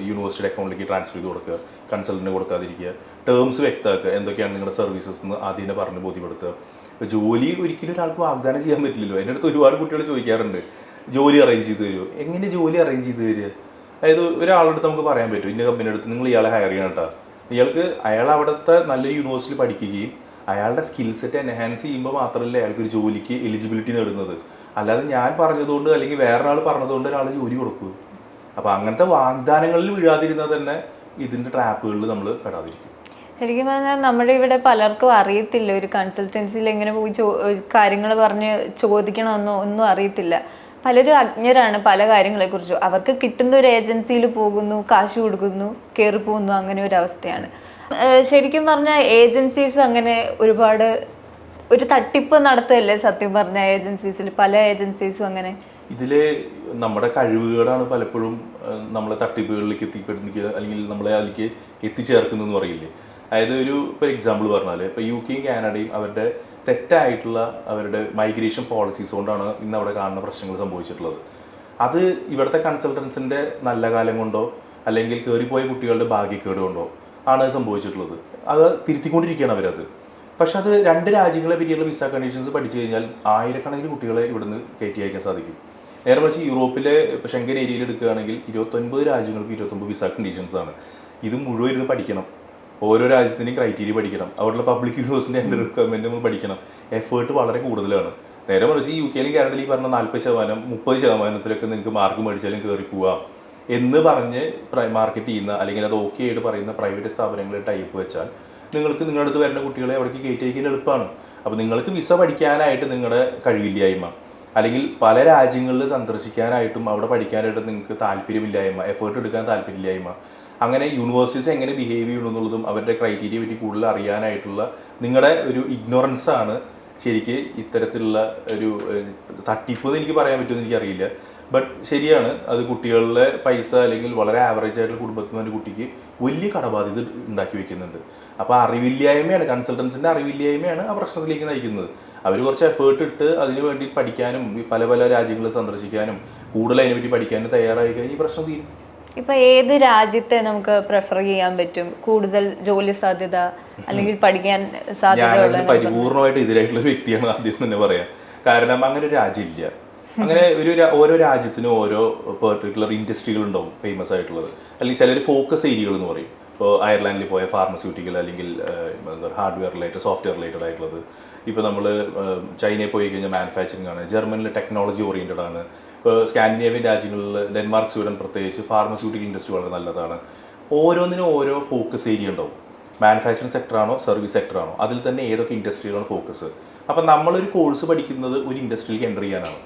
യൂണിവേഴ്സിറ്റി അക്കൗണ്ടിലേക്ക് ട്രാൻസ്ഫർ ചെയ്ത് കൊടുക്കുക കൺസൾട്ടന്റ് കൊടുക്കാതിരിക്കുക ടേംസ് വ്യക്തമാക്കുക എന്തൊക്കെയാണ് നിങ്ങളുടെ സർവീസസ് എന്ന് ആദ്യം തന്നെ പറഞ്ഞ് ബോധ്യപ്പെടുത്തുക. ഇപ്പോൾ ജോലി ഒരിക്കലും ഒരാൾക്ക് വാഗ്ദാനം ചെയ്യാൻ പറ്റില്ലല്ലോ. എന്റെ അടുത്ത് ഒരുപാട് കുട്ടികൾ ചോദിക്കാറുണ്ട്. ജോലി അറേഞ്ച് ചെയ്ത് തരുമോ എങ്ങനെ ജോലി അറേഞ്ച് ചെയ്ത് തരിക? അതായത് ഒരാളുടെ അടുത്ത് നമുക്ക് പറയാൻ പറ്റും. ഇന്ന കമ്പനിയുടെ അടുത്ത് നിങ്ങൾ ഇയാളെ ഹയർ ചെയ്യണം കേട്ടോ ഇയാൾക്ക് അയാൾ അവിടുത്തെ നല്ലൊരു യൂണിവേഴ്സിറ്റി പഠിക്കുകയും അയാളുടെ സ്കിൽ സെറ്റ് എൻഹാൻസ് ചെയ്യുമ്പോൾ മാത്രമല്ലേ അയാൾക്ക് ഒരു ജോലിക്ക് എലിജിബിലിറ്റി നേടുന്നത്. അല്ലാതെ ഞാൻ പറഞ്ഞതുകൊണ്ട് അല്ലെങ്കിൽ വേറൊരാൾ പറഞ്ഞതുകൊണ്ട് ഒരാൾ ജോലി കൊടുക്കും. അപ്പോൾ അങ്ങനത്തെ വാഗ്ദാനങ്ങളിൽ വീഴാതിരുന്നാൽ തന്നെ ഇതിന്റെ ട്രാപ്പുകളിൽ നമ്മൾ പെടാതിരിക്കും. ശരിക്കും പറഞ്ഞാൽ നമ്മുടെ ഇവിടെ പലർക്കും അറിയത്തില്ല. ഒരു കൺസൾട്ടൻസിയിൽ എങ്ങനെ പോയി കാര്യങ്ങൾ പറഞ്ഞ് ചോദിക്കണമെന്നോ ഒന്നും അറിയത്തില്ല. പലരും അജ്ഞരാണ് പല കാര്യങ്ങളെക്കുറിച്ചും. അവർക്ക് കിട്ടുന്ന ഒരു ഏജൻസിയിൽ പോകുന്നു കാശ് കൊടുക്കുന്നു കയറി പോകുന്നു അങ്ങനെ ഒരു അവസ്ഥയാണ്. ശരിക്കും പറഞ്ഞാൽ ഏജൻസീസ് അങ്ങനെ ഒരുപാട് ഒരു തട്ടിപ്പ് നടത്തുകയല്ലേ സത്യം പറഞ്ഞ ഏജൻസീസിൽ? പല ഏജൻസീസും അങ്ങനെ. ഇതിൽ നമ്മുടെ കഴിവുകളാണ് പലപ്പോഴും നമ്മളെ തട്ടിപ്പുകളിലേക്ക് എത്തിപ്പെടുന്നത് അല്ലെങ്കിൽ നമ്മളെ അതിലേക്ക് എത്തിച്ചേർക്കുന്നതെന്ന് പറയില്ലേ? അതായത് ഒരു ഇപ്പോൾ എക്സാമ്പിൾ പറഞ്ഞാൽ ഇപ്പോൾ യു കെയും കാനഡയും അവരുടെ തെറ്റായിട്ടുള്ള അവരുടെ മൈഗ്രേഷൻ പോളിസീസ് കൊണ്ടാണ് ഇന്ന് അവിടെ കാണുന്ന പ്രശ്നങ്ങൾ സംഭവിച്ചിട്ടുള്ളത്. അത് ഇവിടുത്തെ കൺസൾട്ടൻസിന്റെ നല്ല കാലം കൊണ്ടോ അല്ലെങ്കിൽ കയറിപ്പോയ കുട്ടികളുടെ ഭാഗ്യക്കേട് കൊണ്ടോ ആണ് സംഭവിച്ചിട്ടുള്ളത്. അത് തിരുത്തിക്കൊണ്ടിരിക്കുകയാണ് അവരത്. പക്ഷെ അത് രണ്ട് രാജ്യങ്ങളെ പറ്റിയുള്ള വിസ കണ്ടീഷൻസ് പഠിച്ചു കഴിഞ്ഞാൽ ആയിരക്കണക്കിന് കുട്ടികളെ ഇവിടുന്ന് കയറ്റി അയക്കാൻ സാധിക്കും. നേരെ മറിച്ച് യൂറോപ്പിലെ ഇപ്പോൾ ഷെങ്കൻ ഏരിയയിൽ എടുക്കുകയാണെങ്കിൽ ഇരുപത്തൊൻപത് രാജ്യങ്ങൾക്ക് ഇരുപത്തൊമ്പത് വിസ കണ്ടീഷൻസ് ആണ്. ഇത് മുഴുവൻ ഇരുന്ന് പഠിക്കണം. ഓരോ രാജ്യത്തിന്റെയും ക്രൈറ്റീരിയ പഠിക്കണം. അവിടെയുള്ള പബ്ലിക് യൂണിവേഴ്സിന്റെ എന്റെ റിക്വയർമെന്റ് നമ്മൾ പഠിക്കണം. എഫേർട്ട് വളരെ കൂടുതലാണ്. നേരെ മറിച്ച് യു കെയിലും കാനഡയിലും ഈ പറഞ്ഞ നാൽപ്പത് ശതമാനം മുപ്പത് ശതമാനത്തിലൊക്കെ നിങ്ങൾക്ക് മാർക്ക് മേടിച്ചാലും കയറി പോവാം. എന്ന് പറഞ്ഞ് മാർക്കറ്റ് ചെയ്യുന്ന അല്ലെങ്കിൽ അത് ഓക്കെ ആയിട്ട് പറയുന്ന പ്രൈവറ്റ് സ്ഥാപനങ്ങളിൽ ടൈപ്പ് വെച്ചാൽ നിങ്ങൾക്ക് നിങ്ങളുടെ അടുത്ത് വരുന്ന കുട്ടികളെ അവിടേക്ക് കയറ്റി അയക്കാൻ എളുപ്പമാണ്. അപ്പോൾ നിങ്ങൾക്ക് വിസ പഠിക്കാനായിട്ട് നിങ്ങളുടെ കഴിവില്ലായ്മ അല്ലെങ്കിൽ പല രാജ്യങ്ങളിൽ സന്ദർശിക്കാനായിട്ടും അവിടെ പഠിക്കാനായിട്ടും നിങ്ങൾക്ക് താല്പര്യമില്ലായ്മ എഫേർട്ട് എടുക്കാൻ താല്പര്യമില്ലായ്മ അങ്ങനെ യൂണിവേഴ്സിറ്റീസ് എങ്ങനെ ബിഹേവ് ചെയ്യണം എന്നുള്ളതും അവരുടെ ക്രൈറ്റീരിയ പറ്റി കൂടുതൽ അറിയാനായിട്ടുള്ള നിങ്ങളുടെ ഒരു ഇഗ്നോറൻസ് ആണ് ശരിക്ക് ഇത്തരത്തിലുള്ള ഒരു തട്ടിപ്പ് എന്ന് എനിക്ക് പറയാൻ പറ്റുമെന്ന് എനിക്കറിയില്ല. ബട്ട് ശരിയാണ് അത് കുട്ടികളുടെ പൈസ അല്ലെങ്കിൽ വളരെ ആവറേജ് ആയിട്ടുള്ള കുടുംബത്തിൽ നിന്ന് ഒരു കുട്ടിക്ക് വലിയ കടബാധ്യത ഉണ്ടാക്കി വെക്കുന്നുണ്ട്. അപ്പോൾ അറിവില്ലായ്മയാണ് കൺസൾട്ടൻസിന്റെ അറിവില്ലായ്മയാണ് ആ പ്രശ്നത്തിലേക്ക് നയിക്കുന്നത്. അവർ കുറച്ച് എഫേർട്ട് ഇട്ട് അതിന് വേണ്ടി പഠിക്കാനും പല പല രാജ്യങ്ങൾ സന്ദർശിക്കാനും കൂടുതൽ അതിനെപ്പറ്റി പഠിക്കാനും തയ്യാറായി കഴിഞ്ഞാൽ ഈ പ്രശ്നം തീരും. ഇപ്പൊ ഏത് രാജ്യത്തെ നമുക്ക് പ്രിഫർ ചെയ്യാൻ പറ്റും? കൂടുതൽ ജോലി സാധ്യത അല്ലെങ്കിൽ പഠിക്കാൻ സാധ്യത പരിപൂർണമായിട്ട് എതിരായിട്ടുള്ള വ്യക്തിയാണ് ആദ്യം തന്നെ പറയാം. കാരണം അങ്ങനെ ഒരു രാജ്യമില്ല. അങ്ങനെ ഒരു ഓരോ രാജ്യത്തിനും ഓരോ പെർട്ടിക്കുലർ ഇൻഡസ്ട്രികൾ ഉണ്ടാവും ഫേമസ് ആയിട്ടുള്ളത്. അല്ലെങ്കിൽ ചിലർ ഫോക്കസ് ഏരിയകൾ എന്ന് പറയും. ഇപ്പോൾ അയർലാൻഡിൽ പോയ ഫാർമസ്യൂട്ടിക്കൽ അല്ലെങ്കിൽ ഹാർഡ്വെയർ റിലേറ്റഡ് സോഫ്റ്റ്വെയർ റിലേറ്റഡ് ആയിട്ടുള്ളത്. ഇപ്പോൾ നമ്മൾ ചൈനയിൽ പോയി കഴിഞ്ഞാൽ മാനുഫാക്ചറിങ് ആണ്. ജർമ്മനിൽ ടെക്നോളജി ഓറിയന്റഡ് ആണ്. ഇപ്പോൾ സ്കാൻഡിനേവ്യൻ രാജ്യങ്ങളിൽ ഡെൻമാർക്ക് സ്വീഡൻ പ്രത്യേകിച്ച് ഫാർമസ്യൂട്ടിക്കൽ ഇൻഡസ്ട്രി വളരെ നല്ലതാണ്. ഓരോന്നിനും ഓരോ ഫോക്കസ് ഏരിയ ഉണ്ടാവും. മാനുഫാക്ചറിങ് സെക്ടറാണോ സർവീസ് സെക്ടറാണോ അതിൽ തന്നെ ഏതൊക്കെ ഇൻഡസ്ട്രികളാണ് ഫോക്കസ് അപ്പം നമ്മളൊരു കോഴ്സ് പഠിക്കുന്നത് ഒരു ഇൻഡസ്ട്രിയിലേക്ക് എന്റർ ചെയ്യാനാണ്.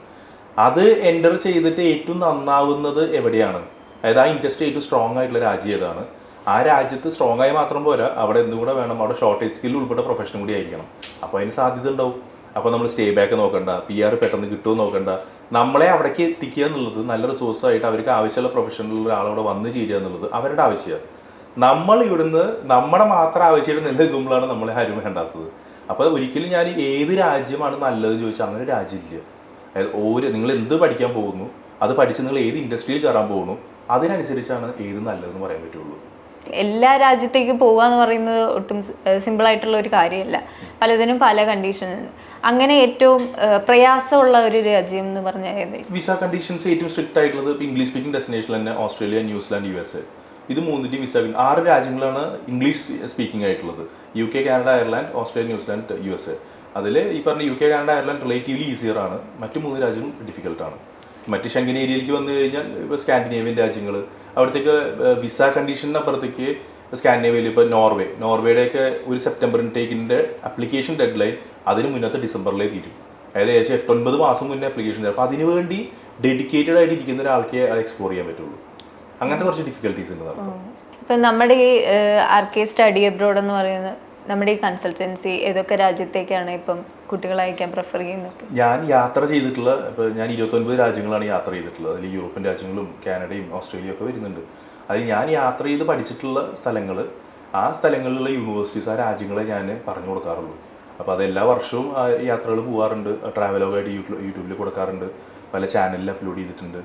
അത് എന്റർ ചെയ്തിട്ട് ഏറ്റവും നന്നാവുന്നത് എവിടെയാണ്? അതായത് ആ ഇൻഡസ്ട്രി ഏറ്റവും സ്ട്രോങ് ആയിട്ടുള്ള രാജ്യം ഏതാണ്? ആ രാജ്യത്ത് സ്ട്രോങ് ആയി മാത്രം പോരാ അവിടെ എന്തുകൂടെ വേണം അവിടെ ഷോർട്ടേജ് സ്കിൽ ഉൾപ്പെട്ട പ്രൊഫഷനും കൂടി ആയിരിക്കണം. അപ്പോൾ അതിന് സാധ്യത ഉണ്ടാവും. അപ്പോൾ നമ്മൾ സ്റ്റേ ബാക്ക് നോക്കണ്ട പി ആർ പെട്ടെന്ന് കിട്ടുമോ നോക്കണ്ട. നമ്മളെ അവിടേക്ക് എത്തിക്കുക എന്നുള്ളത് നല്ല റിസോഴ്സ് ആയിട്ട് അവർക്ക് ആവശ്യമുള്ള പ്രൊഫഷണൽ ഒരാളവിടെ വന്ന് ചേരുക എന്നുള്ളത് അവരുടെ ആവശ്യമാണ് നമ്മൾ ഇവിടുന്ന് നമ്മുടെ മാത്രം ആവശ്യമായിട്ട് നിലനിൽക്കുമ്പോഴാണ് നമ്മളെ ആരും വേണ്ടാത്തത്. അപ്പോൾ ഒരിക്കലും ഞാൻ ഏത് രാജ്യമാണ് നല്ലതെന്ന് ചോദിച്ചാൽ അങ്ങനെ രാജ്യമില്ല. അതായത് ഓരോ നിങ്ങൾ എന്ത് പഠിക്കാൻ പോകുന്നു അത് പഠിച്ച് നിങ്ങൾ ഏത് ഇൻഡസ്ട്രിയിൽ കയറാൻ പോകുന്നു അതിനനുസരിച്ചാണ് ഏത് നല്ലതെന്ന് പറയാൻ പറ്റുള്ളൂ. എല്ലാ രാജ്യത്തേക്ക് പോകുക എന്ന് പറയുന്നത് ഒട്ടും സിമ്പിൾ ആയിട്ടുള്ള ഒരു കാര്യമല്ല. പലതിനും പല കണ്ടീഷൻ അങ്ങനെ ഏറ്റവും പ്രയാസമുള്ള ഒരു രാജ്യം എന്ന് പറഞ്ഞാൽ വിസ കണ്ടീഷൻസ് ഏറ്റവും സ്ട്രിക്റ്റ് ആയിട്ടുള്ളത് ഇംഗ്ലീഷ് സ്പീക്കിംഗ് ഡെസ്റ്റിനേഷൻ തന്നെ Australia New Zealand U S ഇത് മൂന്നിന്റെ വിസ ആറ് രാജ്യങ്ങളാണ് ഇംഗ്ലീഷ് സ്പീക്കിംഗ് ആയിട്ടുള്ളത്. U K Canada Ireland Australia New Zealand U S അതിൽ ഈ പറഞ്ഞ U K Canada Ireland relatively easier ആണ്. മറ്റു മൂന്ന് രാജ്യങ്ങൾ ഡിഫിക്കൽട്ടാണ് മറ്റ് ശങ്കൻ ഏരിയയിലേക്ക് വന്നു കഴിഞ്ഞാൽ ഇപ്പോൾ സ്കാൻഡിനേവിയൻ രാജ്യങ്ങൾ അവിടത്തേക്ക് വിസ കണ്ടീഷന്റെ അപ്പുറത്തേക്ക് സ്കാൻഡിനേവിയയിൽ ഇപ്പോൾ നോർവേ നോർവേയുടെയൊക്കെ ഒരു സെപ്റ്റംബർ ഇൻടേക്കിന്റെ അപ്ലിക്കേഷൻ ഡെഡ് ലൈൻ അതിന് മുന്നത്തെ ഡിസംബറിലേ തീരും. അതായത് ഏകദേശം എട്ടൊൻപത് മാസം മുന്നേ അപ്ലിക്കേഷൻ തരും. അപ്പോൾ അതിനു വേണ്ടി ഡെഡിക്കേറ്റഡ് ആയിട്ട് ഇരിക്കുന്ന ഒരാൾക്ക് അത് എക്സ്പ്ലോർ ചെയ്യാൻ പറ്റുള്ളൂ. അങ്ങനത്തെ കുറച്ച് ഡിഫിക്കൽട്ടീസ് ഉണ്ട് ഇപ്പം നമ്മുടെ ഈ ആർ കെ സ്റ്റഡി അബ്രോഡ് എന്ന് പറയുന്നത് നമ്മുടെ ഈ കൺസൾട്ടൻസി ഏതൊക്കെ രാജ്യത്തേക്കാണ് ഇപ്പം കുട്ടികളെ അയക്കാൻ പ്രിഫർ ചെയ്യുന്നത്? ഞാൻ യാത്ര ചെയ്തിട്ടുള്ള ഇപ്പോൾ ഞാൻ ഇരുപത്തൊൻപത് രാജ്യങ്ങളാണ് യാത്ര ചെയ്തിട്ടുള്ളത്. അതിൽ യൂറോപ്യൻ രാജ്യങ്ങളും കാനഡയും ഓസ്ട്രേലിയയും ഒക്കെ വരുന്നുണ്ട്. അതിൽ ഞാൻ യാത്ര ചെയ്ത് പഠിച്ചിട്ടുള്ള സ്ഥലങ്ങൾ ആ സ്ഥലങ്ങളിലുള്ള യൂണിവേഴ്സിറ്റീസ് ആ രാജ്യങ്ങളെ ഞാൻ പറഞ്ഞു കൊടുക്കാറുള്ളൂ. അപ്പോൾ അത് എല്ലാ വർഷവും യാത്രകൾ പോകാറുണ്ട് ട്രാവലോഗായിട്ട് യൂട്യൂബ് യൂട്യൂബിൽ കൊടുക്കാറുണ്ട്. പല ചാനലിൽ അപ്ലോഡ് ചെയ്തിട്ടുണ്ട്.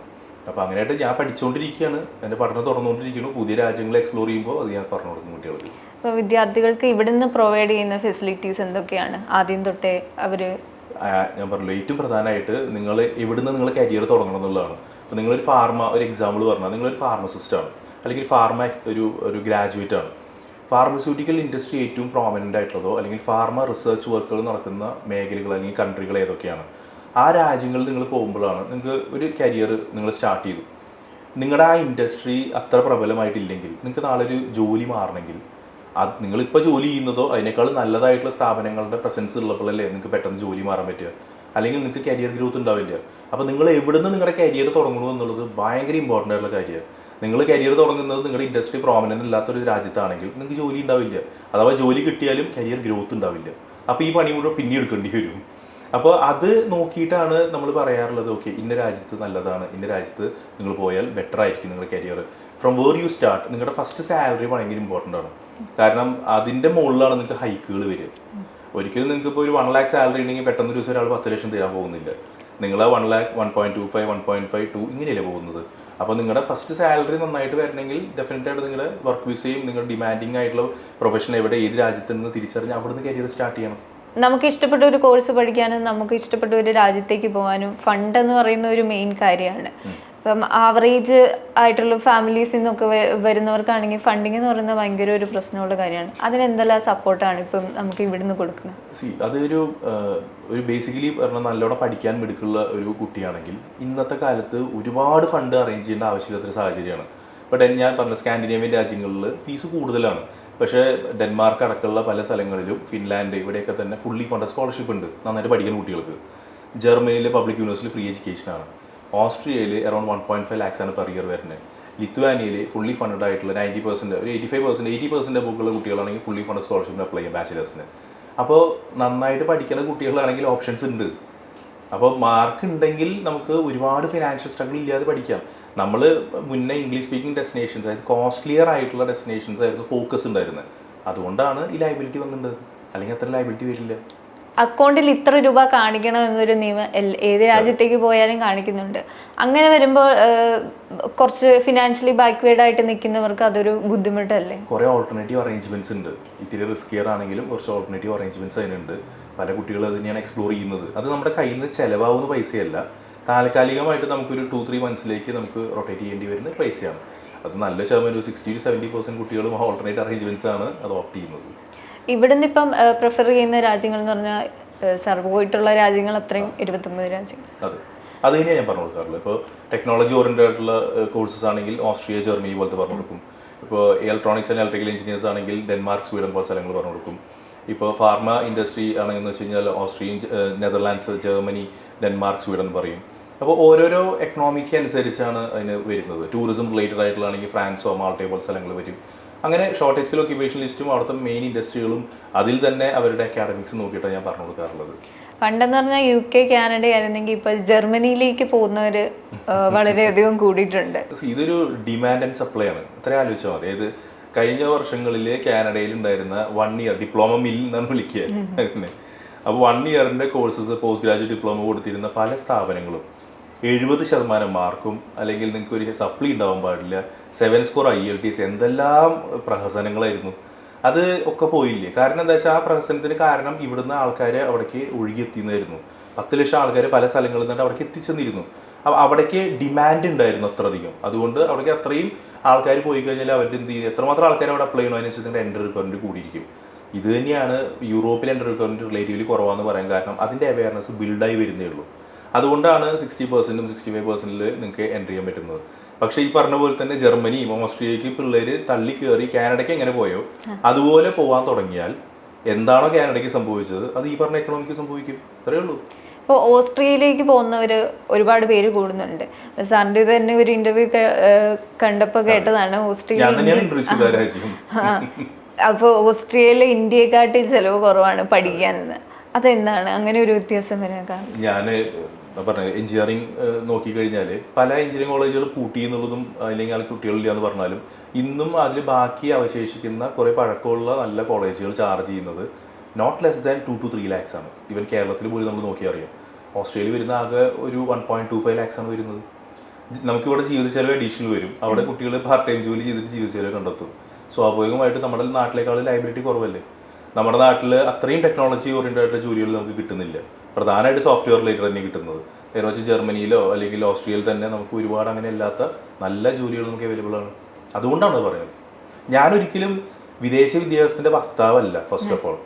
അപ്പോൾ അങ്ങനെയായിട്ട് ഞാൻ പഠിച്ചുകൊണ്ടിരിക്കുകയാണ് എന്റെ പഠനം തുറന്നുകൊണ്ടിരിക്കുന്നു പുതിയ രാജ്യങ്ങൾ എക്സ്പ്ലോർ ചെയ്യുമ്പോൾ അത് ഞാൻ പറഞ്ഞു കൊടുക്കും കുട്ടികൾക്ക്. അപ്പോൾ വിദ്യാർത്ഥികൾക്ക് ഇവിടുന്ന് പ്രൊവൈഡ് ചെയ്യുന്ന ഫെസിലിറ്റീസ് എന്തൊക്കെയാണ്? ആദ്യം തൊട്ടേ അവർ ഞാൻ പറഞ്ഞു ഏറ്റവും പ്രധാനമായിട്ട് നിങ്ങൾ എവിടുന്ന് നിങ്ങൾ കരിയർ തുടങ്ങണം എന്നുള്ളതാണ്. അപ്പോൾ നിങ്ങളൊരു ഫാർമ ഒരു എക്സാമ്പിൾ പറഞ്ഞാൽ നിങ്ങളൊരു ഫാർമസിസ്റ്റാണ് ആണ്. അല്ലെങ്കിൽ ഫാർമ ഒരു ഒരു ഗ്രാജുവേറ്റ് ആണ്. ഫാർമസ്യൂട്ടിക്കൽ ഇൻഡസ്ട്രി ഏറ്റവും പ്രോമിനന്റ് ആയിട്ടുള്ളതോ അല്ലെങ്കിൽ ഫാർമ റിസർച്ച് വർക്കുകൾ നടക്കുന്ന മേഖലകൾ അല്ലെങ്കിൽ കൺട്രികൾ ഏതൊക്കെയാണ്? ആ രാജ്യങ്ങളിൽ നിങ്ങൾ പോകുമ്പോഴാണ് നിങ്ങൾക്ക് ഒരു കരിയർ നിങ്ങൾ സ്റ്റാർട്ട് ചെയ്തു. നിങ്ങളുടെ ആ ഇൻഡസ്ട്രി അത്ര പ്രബലമായിട്ടില്ലെങ്കിൽ നിങ്ങൾക്ക് നാളെ ഒരു ജോലി മാറണമെങ്കിൽ അത് നിങ്ങളിപ്പോൾ ജോലി ചെയ്യുന്നതോ അതിനേക്കാൾ നല്ലതായിട്ടുള്ള സ്ഥാപനങ്ങളുടെ പ്രസൻസ് ഉള്ളപ്പോഴല്ലേ നിങ്ങൾക്ക് പെട്ടെന്ന് ജോലി മാറാൻ പറ്റുക? അല്ലെങ്കിൽ നിങ്ങൾക്ക് കരിയർ ഗ്രോത്ത് ഉണ്ടാവില്ല. അപ്പോൾ നിങ്ങൾ എവിടെ നിന്ന് നിങ്ങളുടെ കരിയർ തുടങ്ങണു എന്നുള്ളത് ഭയങ്കര ഇമ്പോർട്ടന്റ് ആയിട്ടുള്ള കാര്യമാണ്. നിങ്ങൾ കരിയർ തുടങ്ങുന്നത് നിങ്ങളുടെ ഇൻഡസ്ട്രി പ്രോമിനന്റ് ഇല്ലാത്തൊരു രാജ്യത്താണെങ്കിൽ നിങ്ങൾക്ക് ജോലി ഉണ്ടാവില്ല. അഥവാ ജോലി കിട്ടിയാലും കരിയർ ഗ്രോത്ത് ഉണ്ടാവില്ല. അപ്പോൾ ഈ പണി മുഴുവൻ പിന്നെ എടുക്കേണ്ടി വരും. അപ്പോൾ അത് നോക്കിയിട്ടാണ് നമ്മൾ പറയാറുള്ളത് ഓക്കെ ഇന്ന രാജ്യത്ത് നല്ലതാണ് ഇന്ന രാജ്യത്ത് നിങ്ങൾ പോയാൽ ബെറ്റർ ആയിരിക്കും നിങ്ങളുടെ career. From where you start നിങ്ങളുടെ ഫസ്റ്റ് സാലറി ഭയങ്കര ഇമ്പോർട്ടന്റ് ആണ്. കാരണം അതിന്റെ മുകളിലാണ് നിങ്ങൾക്ക് ഹൈക്കുകൾ വരിക. ഒരിക്കലും നിങ്ങൾക്ക് ഇപ്പോൾ ഒരു വൺ ലാക്ക് സാലറി ഉണ്ടെങ്കിൽ പെട്ടെന്ന് ഒരു ദിവസം ഒരാൾ പത്ത് ലക്ഷം തരാൻ പോകുന്നില്ല. നിങ്ങൾ one lakh one point two five one point five two ഇങ്ങനെയല്ലേ പോകുന്നത്. അപ്പോൾ നിങ്ങളുടെ ഫസ്റ്റ് സാലറി നന്നായിട്ട് വരണമെങ്കിൽ ഡെഫിനറ്റ് ആയിട്ട് നിങ്ങളുടെ വർക്ക് വിസയും നിങ്ങൾ ഡിമാൻഡിങ് ആയിട്ടുള്ള പ്രൊഫഷൻ എവിടെ ഏത് രാജ്യത്ത് നിന്ന് തിരിച്ചറിഞ്ഞ് അവിടുന്ന് കരിയർ സ്റ്റാർട്ട് ചെയ്യണം. നമുക്ക് ഇഷ്ടപ്പെട്ട ഒരു കോഴ്സ് പഠിക്കാനും നമുക്ക് ഇഷ്ടപ്പെട്ട ഒരു രാജ്യത്തേക്ക് പോകാനും ഫണ്ട് എന്ന് പറയുന്ന ഒരു മെയിൻ കാര്യമാണ്. ഇപ്പം ആവറേജ് ആയിട്ടുള്ള ഫാമിലീസിൽ നിന്നൊക്കെ വരുന്നവർക്കാണെങ്കിൽ ഫണ്ടിങ് എന്ന് പറയുന്നത് ഭയങ്കര ഒരു പ്രശ്നമുള്ള കാര്യമാണ്. അതിനെന്തെല്ലാം സപ്പോർട്ടാണ് ഇപ്പം നമുക്ക് ഇവിടുന്ന് കൊടുക്കുന്നത്? സി അതൊരു ഒരു ബേസിക്കലി പറഞ്ഞാൽ നല്ലോണം പഠിക്കാൻ മിടുക്കുള്ള ഒരു കുട്ടിയാണെങ്കിൽ ഇന്നത്തെ കാലത്ത് ഒരുപാട് ഫണ്ട് അറേഞ്ച് ചെയ്യേണ്ട ആവശ്യമില്ലാത്തൊരു സാഹചര്യമാണ്. ഇപ്പോൾ ഡെൻ ഞാൻ പറഞ്ഞ സ്കാൻഡിനേവിയൻ രാജ്യങ്ങളിൽ ഫീസ് കൂടുതലാണ്. പക്ഷേ ഡെൻമാർക്ക് അടക്കമുള്ള പല സ്ഥലങ്ങളിലും ഫിൻലാൻഡ് ഇവിടെയൊക്കെ തന്നെ ഫുള്ളി ഫണ്ട് സ്കോളർഷിപ്പ് ഉണ്ട് നന്നായിട്ട് പഠിക്കുന്ന കുട്ടികൾക്ക്. ജർമ്മനിയിലെ പബ്ലിക് യൂണിവേഴ്സിറ്റി ഫ്രീ എഡ്യൂക്കേഷനാണ് ഓസ്ട്രിയയിൽ around one point five lakhs ആണ് പെർ ഇയർ വരുന്നത്. ലിത്വാനിയയിൽ ഫുള്ളി ഫണ്ടഡ് ആയിട്ടുള്ള നയന്റി പെർസെന്റ് ഒരു eighty five percent eighty percent ബുക്കുള്ള കുട്ടികളാണെങ്കിൽ ഫുള്ളി ഫണ്ട് സ്കോളർഷിപ്പിന് അപ്ലൈ ചെയ്യാം ബാച്ചിലേഴ്സിന് അപ്പോൾ നന്നായിട്ട് പഠിക്കുന്ന കുട്ടികളാണെങ്കിൽ ഓപ്ഷൻസ് ഉണ്ട്. അപ്പോൾ മാർക്ക് ഉണ്ടെങ്കിൽ നമുക്ക് ഒരുപാട് ഫിനാൻഷ്യൽ സ്ട്രഗിൾ ഇല്ലാതെ പഠിക്കാം. നമ്മൾ മുന്നേ ഇംഗ്ലീഷ് സ്പീക്കിംഗ് ഡെസ്റ്റിനേഷൻസ് അതായത് കോസ്റ്റ്ലിയർ ആയിട്ടുള്ള ഡെസ്റ്റിനേഷൻസ് ആയിരുന്നു ഫോക്കസ് ഉണ്ടായിരുന്നത്. അതുകൊണ്ടാണ് ഈ ലൈബിലിറ്റി വന്നിട്ടുണ്ട് അല്ലെങ്കിൽ അത്ര ലൈബിലിറ്റി വരില്ല. അക്കൗണ്ടിൽ ഇത്ര രൂപ കാണിക്കണം എന്നൊരു നിയമം ഏത് രാജ്യത്തേക്ക് പോയാലും കാണിക്കുന്നുണ്ട്. അങ്ങനെ വരുമ്പോൾ കുറച്ച് ഫിനാൻഷ്യലി ബാക്ക്വേർഡ് ആയിട്ട് നിൽക്കുന്നവർക്ക് അതൊരു ബുദ്ധിമുട്ടല്ലേ? കുറേ ഓൾട്ടർനേറ്റീവ് അറേഞ്ച്മെന്റ്സ് ഉണ്ട്. ഇത്തിരി റിസ്കിയർ ആണെങ്കിലും കുറച്ച് ഓൾട്ടർനേറ്റീവ് അറേഞ്ച്മെന്റ്സ് അതിനുണ്ട്. പല കുട്ടികൾ അത് തന്നെയാണ് എക്സ്പ്ലോർ ചെയ്യുന്നത്. അത് നമ്മുടെ കയ്യിൽ നിന്ന് ചിലവാകുന്ന പൈസയല്ല. താൽക്കാലികമായിട്ട് നമുക്കൊരു ടു ത്രീ മന്ത്സിലേക്ക് നമുക്ക് റൊട്ടേറ്റ് ചെയ്യേണ്ടി വരുന്ന പൈസയാണ്. അത് നല്ല ശതമാനം ഒരു സിക്സ്റ്റി ടു സെവന്റി പെർസെന്റ് കുട്ടികളും ഓൾട്ടർനേറ്റ് അറേഞ്ച്മെന്റ്സ് ആണ് അത് ഓപ്റ്റ് ചെയ്യുന്നത്. ഇവിടുന്ന് ഇപ്പം പ്രിഫർ ചെയ്യുന്ന രാജ്യങ്ങൾ എന്ന് പറഞ്ഞാൽ സർവ് പോയിട്ടുള്ള രാജ്യങ്ങൾ അത്രയും ഇരുപത്തൊമ്പത് രാജ്യങ്ങൾ. അതെ. അത് തന്നെയാണ് ഞാൻ പറഞ്ഞു കൊടുക്കാറുള്ളത് ഇപ്പോൾ ടെക്നോളജി ഓറിയന്റഡ് ആയിട്ടുള്ള കോഴ്സസ് ആണെങ്കിൽ ഓസ്ട്രിയ ജർമ്മനി പോലത്തെ പറഞ്ഞു കൊടുക്കും. ഇപ്പോൾ ഇലക്ട്രോണിക്സ് ആൻഡ് ഇലക്ട്രിക്കൽ എഞ്ചിനീയേഴ്സ് ആണെങ്കിൽ ഡെൻമാർക്ക് സ്വീഡൻ പോലത്തെ സ്ഥലങ്ങൾ പറഞ്ഞു കൊടുക്കും. ഇപ്പോൾ ഫാർമ ഇൻഡസ്ട്രി ആണെന്ന് വെച്ച് കഴിഞ്ഞാൽ Austrian Netherlands Germany Denmark Sweden പറയും. അപ്പോൾ ഓരോരോ എക്കണോമിക്ക് അനുസരിച്ചാണ് അതിന് വരുന്നത്. ടൂറിസം റിലേറ്റഡ് ആയിട്ടുള്ളതാണെങ്കിൽ ഫ്രാൻസോ മാൾട്ടയോ പോലത്തെ സ്ഥലങ്ങൾ വരും. അങ്ങനെ ഷോർട്ടേജ് ഒക്യുപേഷൻ ലിസ്റ്റും അവിടുത്തെ മെയിൻ ഇൻഡസ്ട്രികളും അതിൽ തന്നെ അവരുടെ അക്കാഡമിക്സ് നോക്കിയിട്ടാണ് ഞാൻ പറഞ്ഞു കൊടുക്കാറുള്ളത്. പണ്ടെന്ന് പറഞ്ഞാൽ യു കെ കാനഡ ആയിരുന്നെങ്കിൽ ഇപ്പൊ ജർമ്മനിയിലേക്ക് പോകുന്നവർ വളരെയധികം കൂടിയിട്ടുണ്ട്. ഇതൊരു ഡിമാൻഡ് ആൻഡ് സപ്ലൈ ആണ്. ഇത്ര ആലോചിച്ചാൽ മതി. അതായത് കഴിഞ്ഞ വർഷങ്ങളിൽ കാനഡയിൽ ഉണ്ടായിരുന്ന വൺ ഇയർ ഡിപ്ലോമ മിൽ എന്നാണ് വിളിക്കുക. അപ്പോൾ വൺ ഇയറിന്റെ കോഴ്സസ് പോസ്റ്റ് ഗ്രാജുവേറ്റ് ഡിപ്ലോമ കൊടുത്തിരുന്ന പല സ്ഥാപനങ്ങളും എഴുപത് ശതമാനം മാർക്കും അല്ലെങ്കിൽ നിങ്ങൾക്ക് ഒരു സപ്ലി ഉണ്ടാവാൻ പാടില്ല. Seven score I L T S എന്തെല്ലാം പ്രഹസനങ്ങളായിരുന്നു. അത് ഒക്കെ പോയില്ലേ? കാരണം എന്താ വെച്ചാൽ ആ പ്രഹസനത്തിന് കാരണം ഇവിടുന്ന് ആൾക്കാരെ അവിടേക്ക് ഒഴുകിയെത്തിയെന്നായിരുന്നു പത്ത് ലക്ഷം ആൾക്കാർ പല സ്ഥലങ്ങളിൽ നിന്നിട്ട് അവിടേക്ക് എത്തിച്ചെന്നിരുന്നു. അപ്പോൾ അവിടേക്ക് ഡിമാൻഡ് ഉണ്ടായിരുന്നു അത്രയധികം. അതുകൊണ്ട് അവിടേക്ക് അത്രയും ആൾക്കാർ പോയി കഴിഞ്ഞാൽ അവരുടെ എന്ത് ചെയ്യും? എത്രമാത്രം ആൾക്കാർ അവിടെ അപ്ലൈ ചെയ്യണോ അതിനനുസരിച്ച് എന്റർ റിക്വയർമെന്റ് കൂടിയിരിക്കും. ഇത് തന്നെയാണ് യൂറോപ്പിൽ എന്റർ റിക്വയർമെന്റ് റിലേറ്റീവ്ലി കുറവാന്ന് പറയാൻ കാരണം അതിന്റെ അവയർനെസ് ബിൽഡായി വരുന്നേ ഉള്ളൂ. അതുകൊണ്ടാണ് സിക്സ്റ്റി പെർസെന്റും സിക്സ്റ്റി ഫൈവ് പെർസെന്റിൽ നിങ്ങൾക്ക് എന്റർ ചെയ്യാൻ പറ്റുന്നത്. പക്ഷേ ഈ പറഞ്ഞ പോലെ തന്നെ ജർമ്മനിയും ഓസ്ട്രിയയ്ക്ക് പിള്ളേർ തള്ളി കയറി കാനഡയ്ക്ക് എങ്ങനെ പോയോ? അതുപോലെ പോകാൻ തുടങ്ങിയാൽ എന്താണോ കാനഡയ്ക്ക് സംഭവിച്ചത് അത് ഈ പറഞ്ഞ എക്കണോമിക്ക് സംഭവിക്കും. അത്രയേ ഉള്ളൂ. ഇപ്പോൾ ഓസ്ട്രിയയിലേക്ക് പോകുന്നവർ ഒരുപാട് പേര് കൂടുന്നുണ്ട്. സാറിന്റെ ഇത് തന്നെ ഒരു ഇന്റർവ്യൂ കണ്ടപ്പോൾ കേട്ടതാണ് ഓസ്ട്രിയ അപ്പോൾ ഓസ്ട്രിയയിലെ ഇന്ത്യയെക്കാട്ടിൽ ചിലവ് കുറവാണ് പഠിക്കാനെന്ന്. അതെന്താണ്? അങ്ങനെ ഒരു വ്യത്യാസം വരാൻ ഞാൻ പറഞ്ഞു എഞ്ചിനീയറിംഗ് നോക്കിക്കഴിഞ്ഞാൽ പല എഞ്ചിനീയറിംഗ് കോളേജുകൾ പൂട്ടി എന്നുള്ളതും അല്ലെങ്കിൽ ആൾ കുട്ടികളില്ല എന്ന് പറഞ്ഞാലും ഇന്നും അതിൽ ബാക്കി അവശേഷിക്കുന്ന കുറേ പഴക്കമുള്ള നല്ല കോളേജുകൾ ചാർജ് ചെയ്യുന്നത് not less than two two three lakhs ആണ്. ഇവൻ കേരളത്തിൽ പോലും നമ്മൾ നോക്കിയാൽ അറിയാം. ഓസ്ട്രേലിയ വരുന്ന ആകെ ഒരു one point two five lakhs ആണ് വരുന്നത്. നമുക്കിവിടെ ജീവിത ചെലവ് അഡീഷണൽ വരും. അവിടെ കുട്ടികൾ പാർട്ട് ടൈം ജോലി ചെയ്തിട്ട് ജീവിത ചെലവ് കണ്ടെത്തും. സ്വാഭാവികമായിട്ട് നമ്മുടെ നാട്ടിലേക്കാളും ലൈബിലിറ്റി കുറവല്ലേ? നമ്മുടെ നാട്ടിൽ അത്രയും ടെക്നോളജി ഓറിയന്റഡ് ആയിട്ടുള്ള ജോലികൾ നമുക്ക് കിട്ടുന്നില്ല. പ്രധാനമായിട്ട് സോഫ്റ്റ്വെയർ റിലേറ്റഡ് തന്നെ കിട്ടുന്നത്. നേരെ വെച്ച് ജർമ്മനിയിലോ അല്ലെങ്കിൽ ഓസ്ട്രിയയിൽ തന്നെ നമുക്ക് ഒരുപാട് അങ്ങനെ അല്ലാത്ത നല്ല ജോലികൾ നമുക്ക് അവൈലബിൾ ആണ്. അതുകൊണ്ടാണ് അത് പറയുന്നത്. ഞാനൊരിക്കലും വിദേശ വിദ്യാഭ്യാസത്തിന്റെ വക്താവല്ല ഫസ്റ്റ് ഓഫ് ഓൾ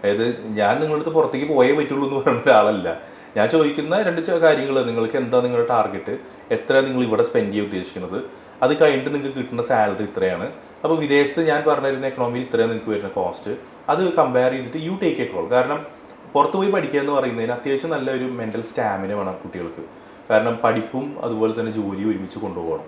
അതായത് ഞാൻ നിങ്ങളടുത്ത് പുറത്തേക്ക് പോയേ പറ്റുള്ളൂ എന്ന് പറയുന്ന ഒരാളല്ല. ഞാൻ ചോദിക്കുന്ന രണ്ട് കാര്യങ്ങൾ നിങ്ങൾക്ക് എന്താ നിങ്ങളുടെ ടാർഗറ്റ് എത്ര നിങ്ങൾ ഇവിടെ സ്പെൻഡ് ചെയ്യാൻ ഉദ്ദേശിക്കുന്നത്? അത് കഴിഞ്ഞിട്ട് നിങ്ങൾക്ക് കിട്ടുന്ന സാലറി ഇത്രയാണ്. അപ്പോൾ വിദേശത്ത് ഞാൻ പറഞ്ഞിരുന്ന എക്കണോമിയിൽ ഇത്രയാണ് നിങ്ങൾക്ക് വരുന്ന കോസ്റ്റ് അത് കമ്പയർ ചെയ്തിട്ട് യു ടേക്ക് എ കോൾ കാരണം പുറത്ത് പോയി പഠിക്കുക എന്ന് പറയുന്നതിന് അത്യാവശ്യം നല്ലൊരു മെന്റൽ സ്റ്റാമിന വേണം കുട്ടികൾക്ക്. കാരണം പഠിപ്പും അതുപോലെ തന്നെ ജോലിയും ഒരുമിച്ച് കൊണ്ടുപോകണം.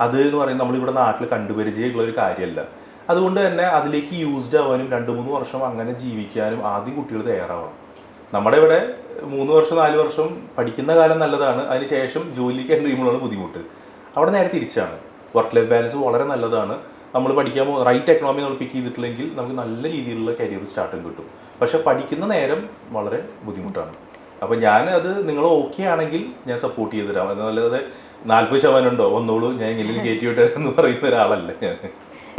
അത് എന്ന് പറയുന്നത് നമ്മളിവിടെ നാട്ടിൽ കണ്ടുപരിചയമുള്ള ഒരു കാര്യമല്ല. അതുകൊണ്ട് തന്നെ അതിലേക്ക് യൂസ്ഡ് ആവാനും രണ്ട് മൂന്ന് വർഷം അങ്ങനെ ജീവിക്കാനും ആദ്യം കുട്ടികൾ തയ്യാറാവണം. നമ്മുടെ ഇവിടെ മൂന്ന് വർഷം നാല് വർഷം പഠിക്കുന്ന കാലം നല്ലതാണ്. അതിനുശേഷം ജോലിക്ക് എന്ത് ചെയ്യുമ്പോഴാണ് ബുദ്ധിമുട്ട്. അവിടെ നേരെ തിരിച്ചാണ്. വർക്ക് ലൈഫ് ബാലൻസ് വളരെ നല്ലതാണ്. നമ്മൾ പഠിക്കാൻ പോകുന്ന റൈറ്റ് എക്കണോമി നമ്മൾ പിക്ക് ചെയ്തിട്ടില്ലെങ്കിൽ നമുക്ക് നല്ല രീതിയിലുള്ള കരിയർ സ്റ്റാർട്ടും കിട്ടും. പക്ഷെ പഠിക്കുന്ന നേരം വളരെ ബുദ്ധിമുട്ടാണ്. അപ്പോൾ ഞാൻ അത് നിങ്ങൾ ഓക്കെ ആണെങ്കിൽ ഞാൻ സപ്പോർട്ട് ചെയ്ത് തരാം. അതല്ലാതെ നാൽപ്പത് ശതമാനം ഉണ്ടോ? ഒന്നോളൂ ഞാൻ എങ്ങനെയും കയറ്റി വിട്ടെ എന്ന് പറയുന്ന ഒരാളല്ല ഞാൻ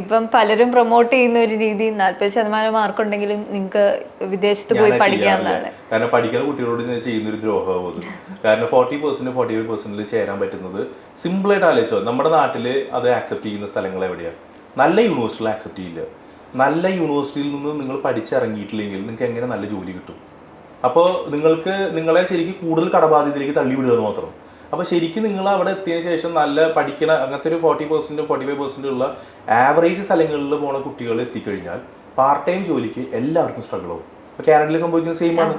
ഇപ്പം പലരും പ്രൊമോട്ട് ചെയ്യുന്ന ഒരു രീതി നാൽപ്പത് ശതമാനം മാർക്ക് ഉണ്ടെങ്കിലും നിങ്ങൾക്ക് വിദേശത്ത് പോയി പഠിക്കാവുന്നതാണ് കാരണം പഠിക്കുന്ന കുട്ടികളോട് ഞാൻ ചെയ്യുന്ന ഒരു ദ്രോഹമാവും കാരണം ഫോർട്ടി പെർസെന്റ് ഫോർട്ടി ഫൈവ് പെർസെന്റിൽ ചേരാൻ പറ്റുന്നത് സിമ്പിൾ ആയിട്ട് ആലോചിച്ചോ. നമ്മുടെ നാട്ടിൽ അത് ആക്സെപ്റ്റ് ചെയ്യുന്ന സ്ഥലങ്ങൾ എവിടെയാണ് നല്ല യൂണിവേഴ്സിറ്റിയിൽ ആക്സെപ്റ്റ് ചെയ്യില്ല. നല്ല യൂണിവേഴ്സിറ്റിയിൽ നിന്ന് നിങ്ങൾ പഠിച്ചിറങ്ങിയിട്ടില്ലെങ്കിൽ നിങ്ങൾക്ക് എങ്ങനെ നല്ല ജോലി കിട്ടും? അപ്പോൾ നിങ്ങൾക്ക് നിങ്ങളെ ശരിക്കും കൂടുതൽ കടബാധ്യതയിലേക്ക് തള്ളിവിടുക എന്ന് മാത്രം. അപ്പോൾ ശരിക്കും നിങ്ങൾ അവിടെ എത്തിയതിന് ശേഷം നല്ല പഠിക്കണ അങ്ങനത്തെ ഒരു forty percent forty five percent ഉള്ള ആവറേജ് സ്ഥലങ്ങളിൽ പോണ കുട്ടികൾ എത്തിക്കഴിഞ്ഞാൽ പാർട്ട് ടൈം ജോലിക്ക് എല്ലാവർക്കും സ്ട്രഗിൾ ആവും. ഇപ്പോൾ കാനഡയിൽ സംഭവിക്കുന്ന സെയിം ആണ്.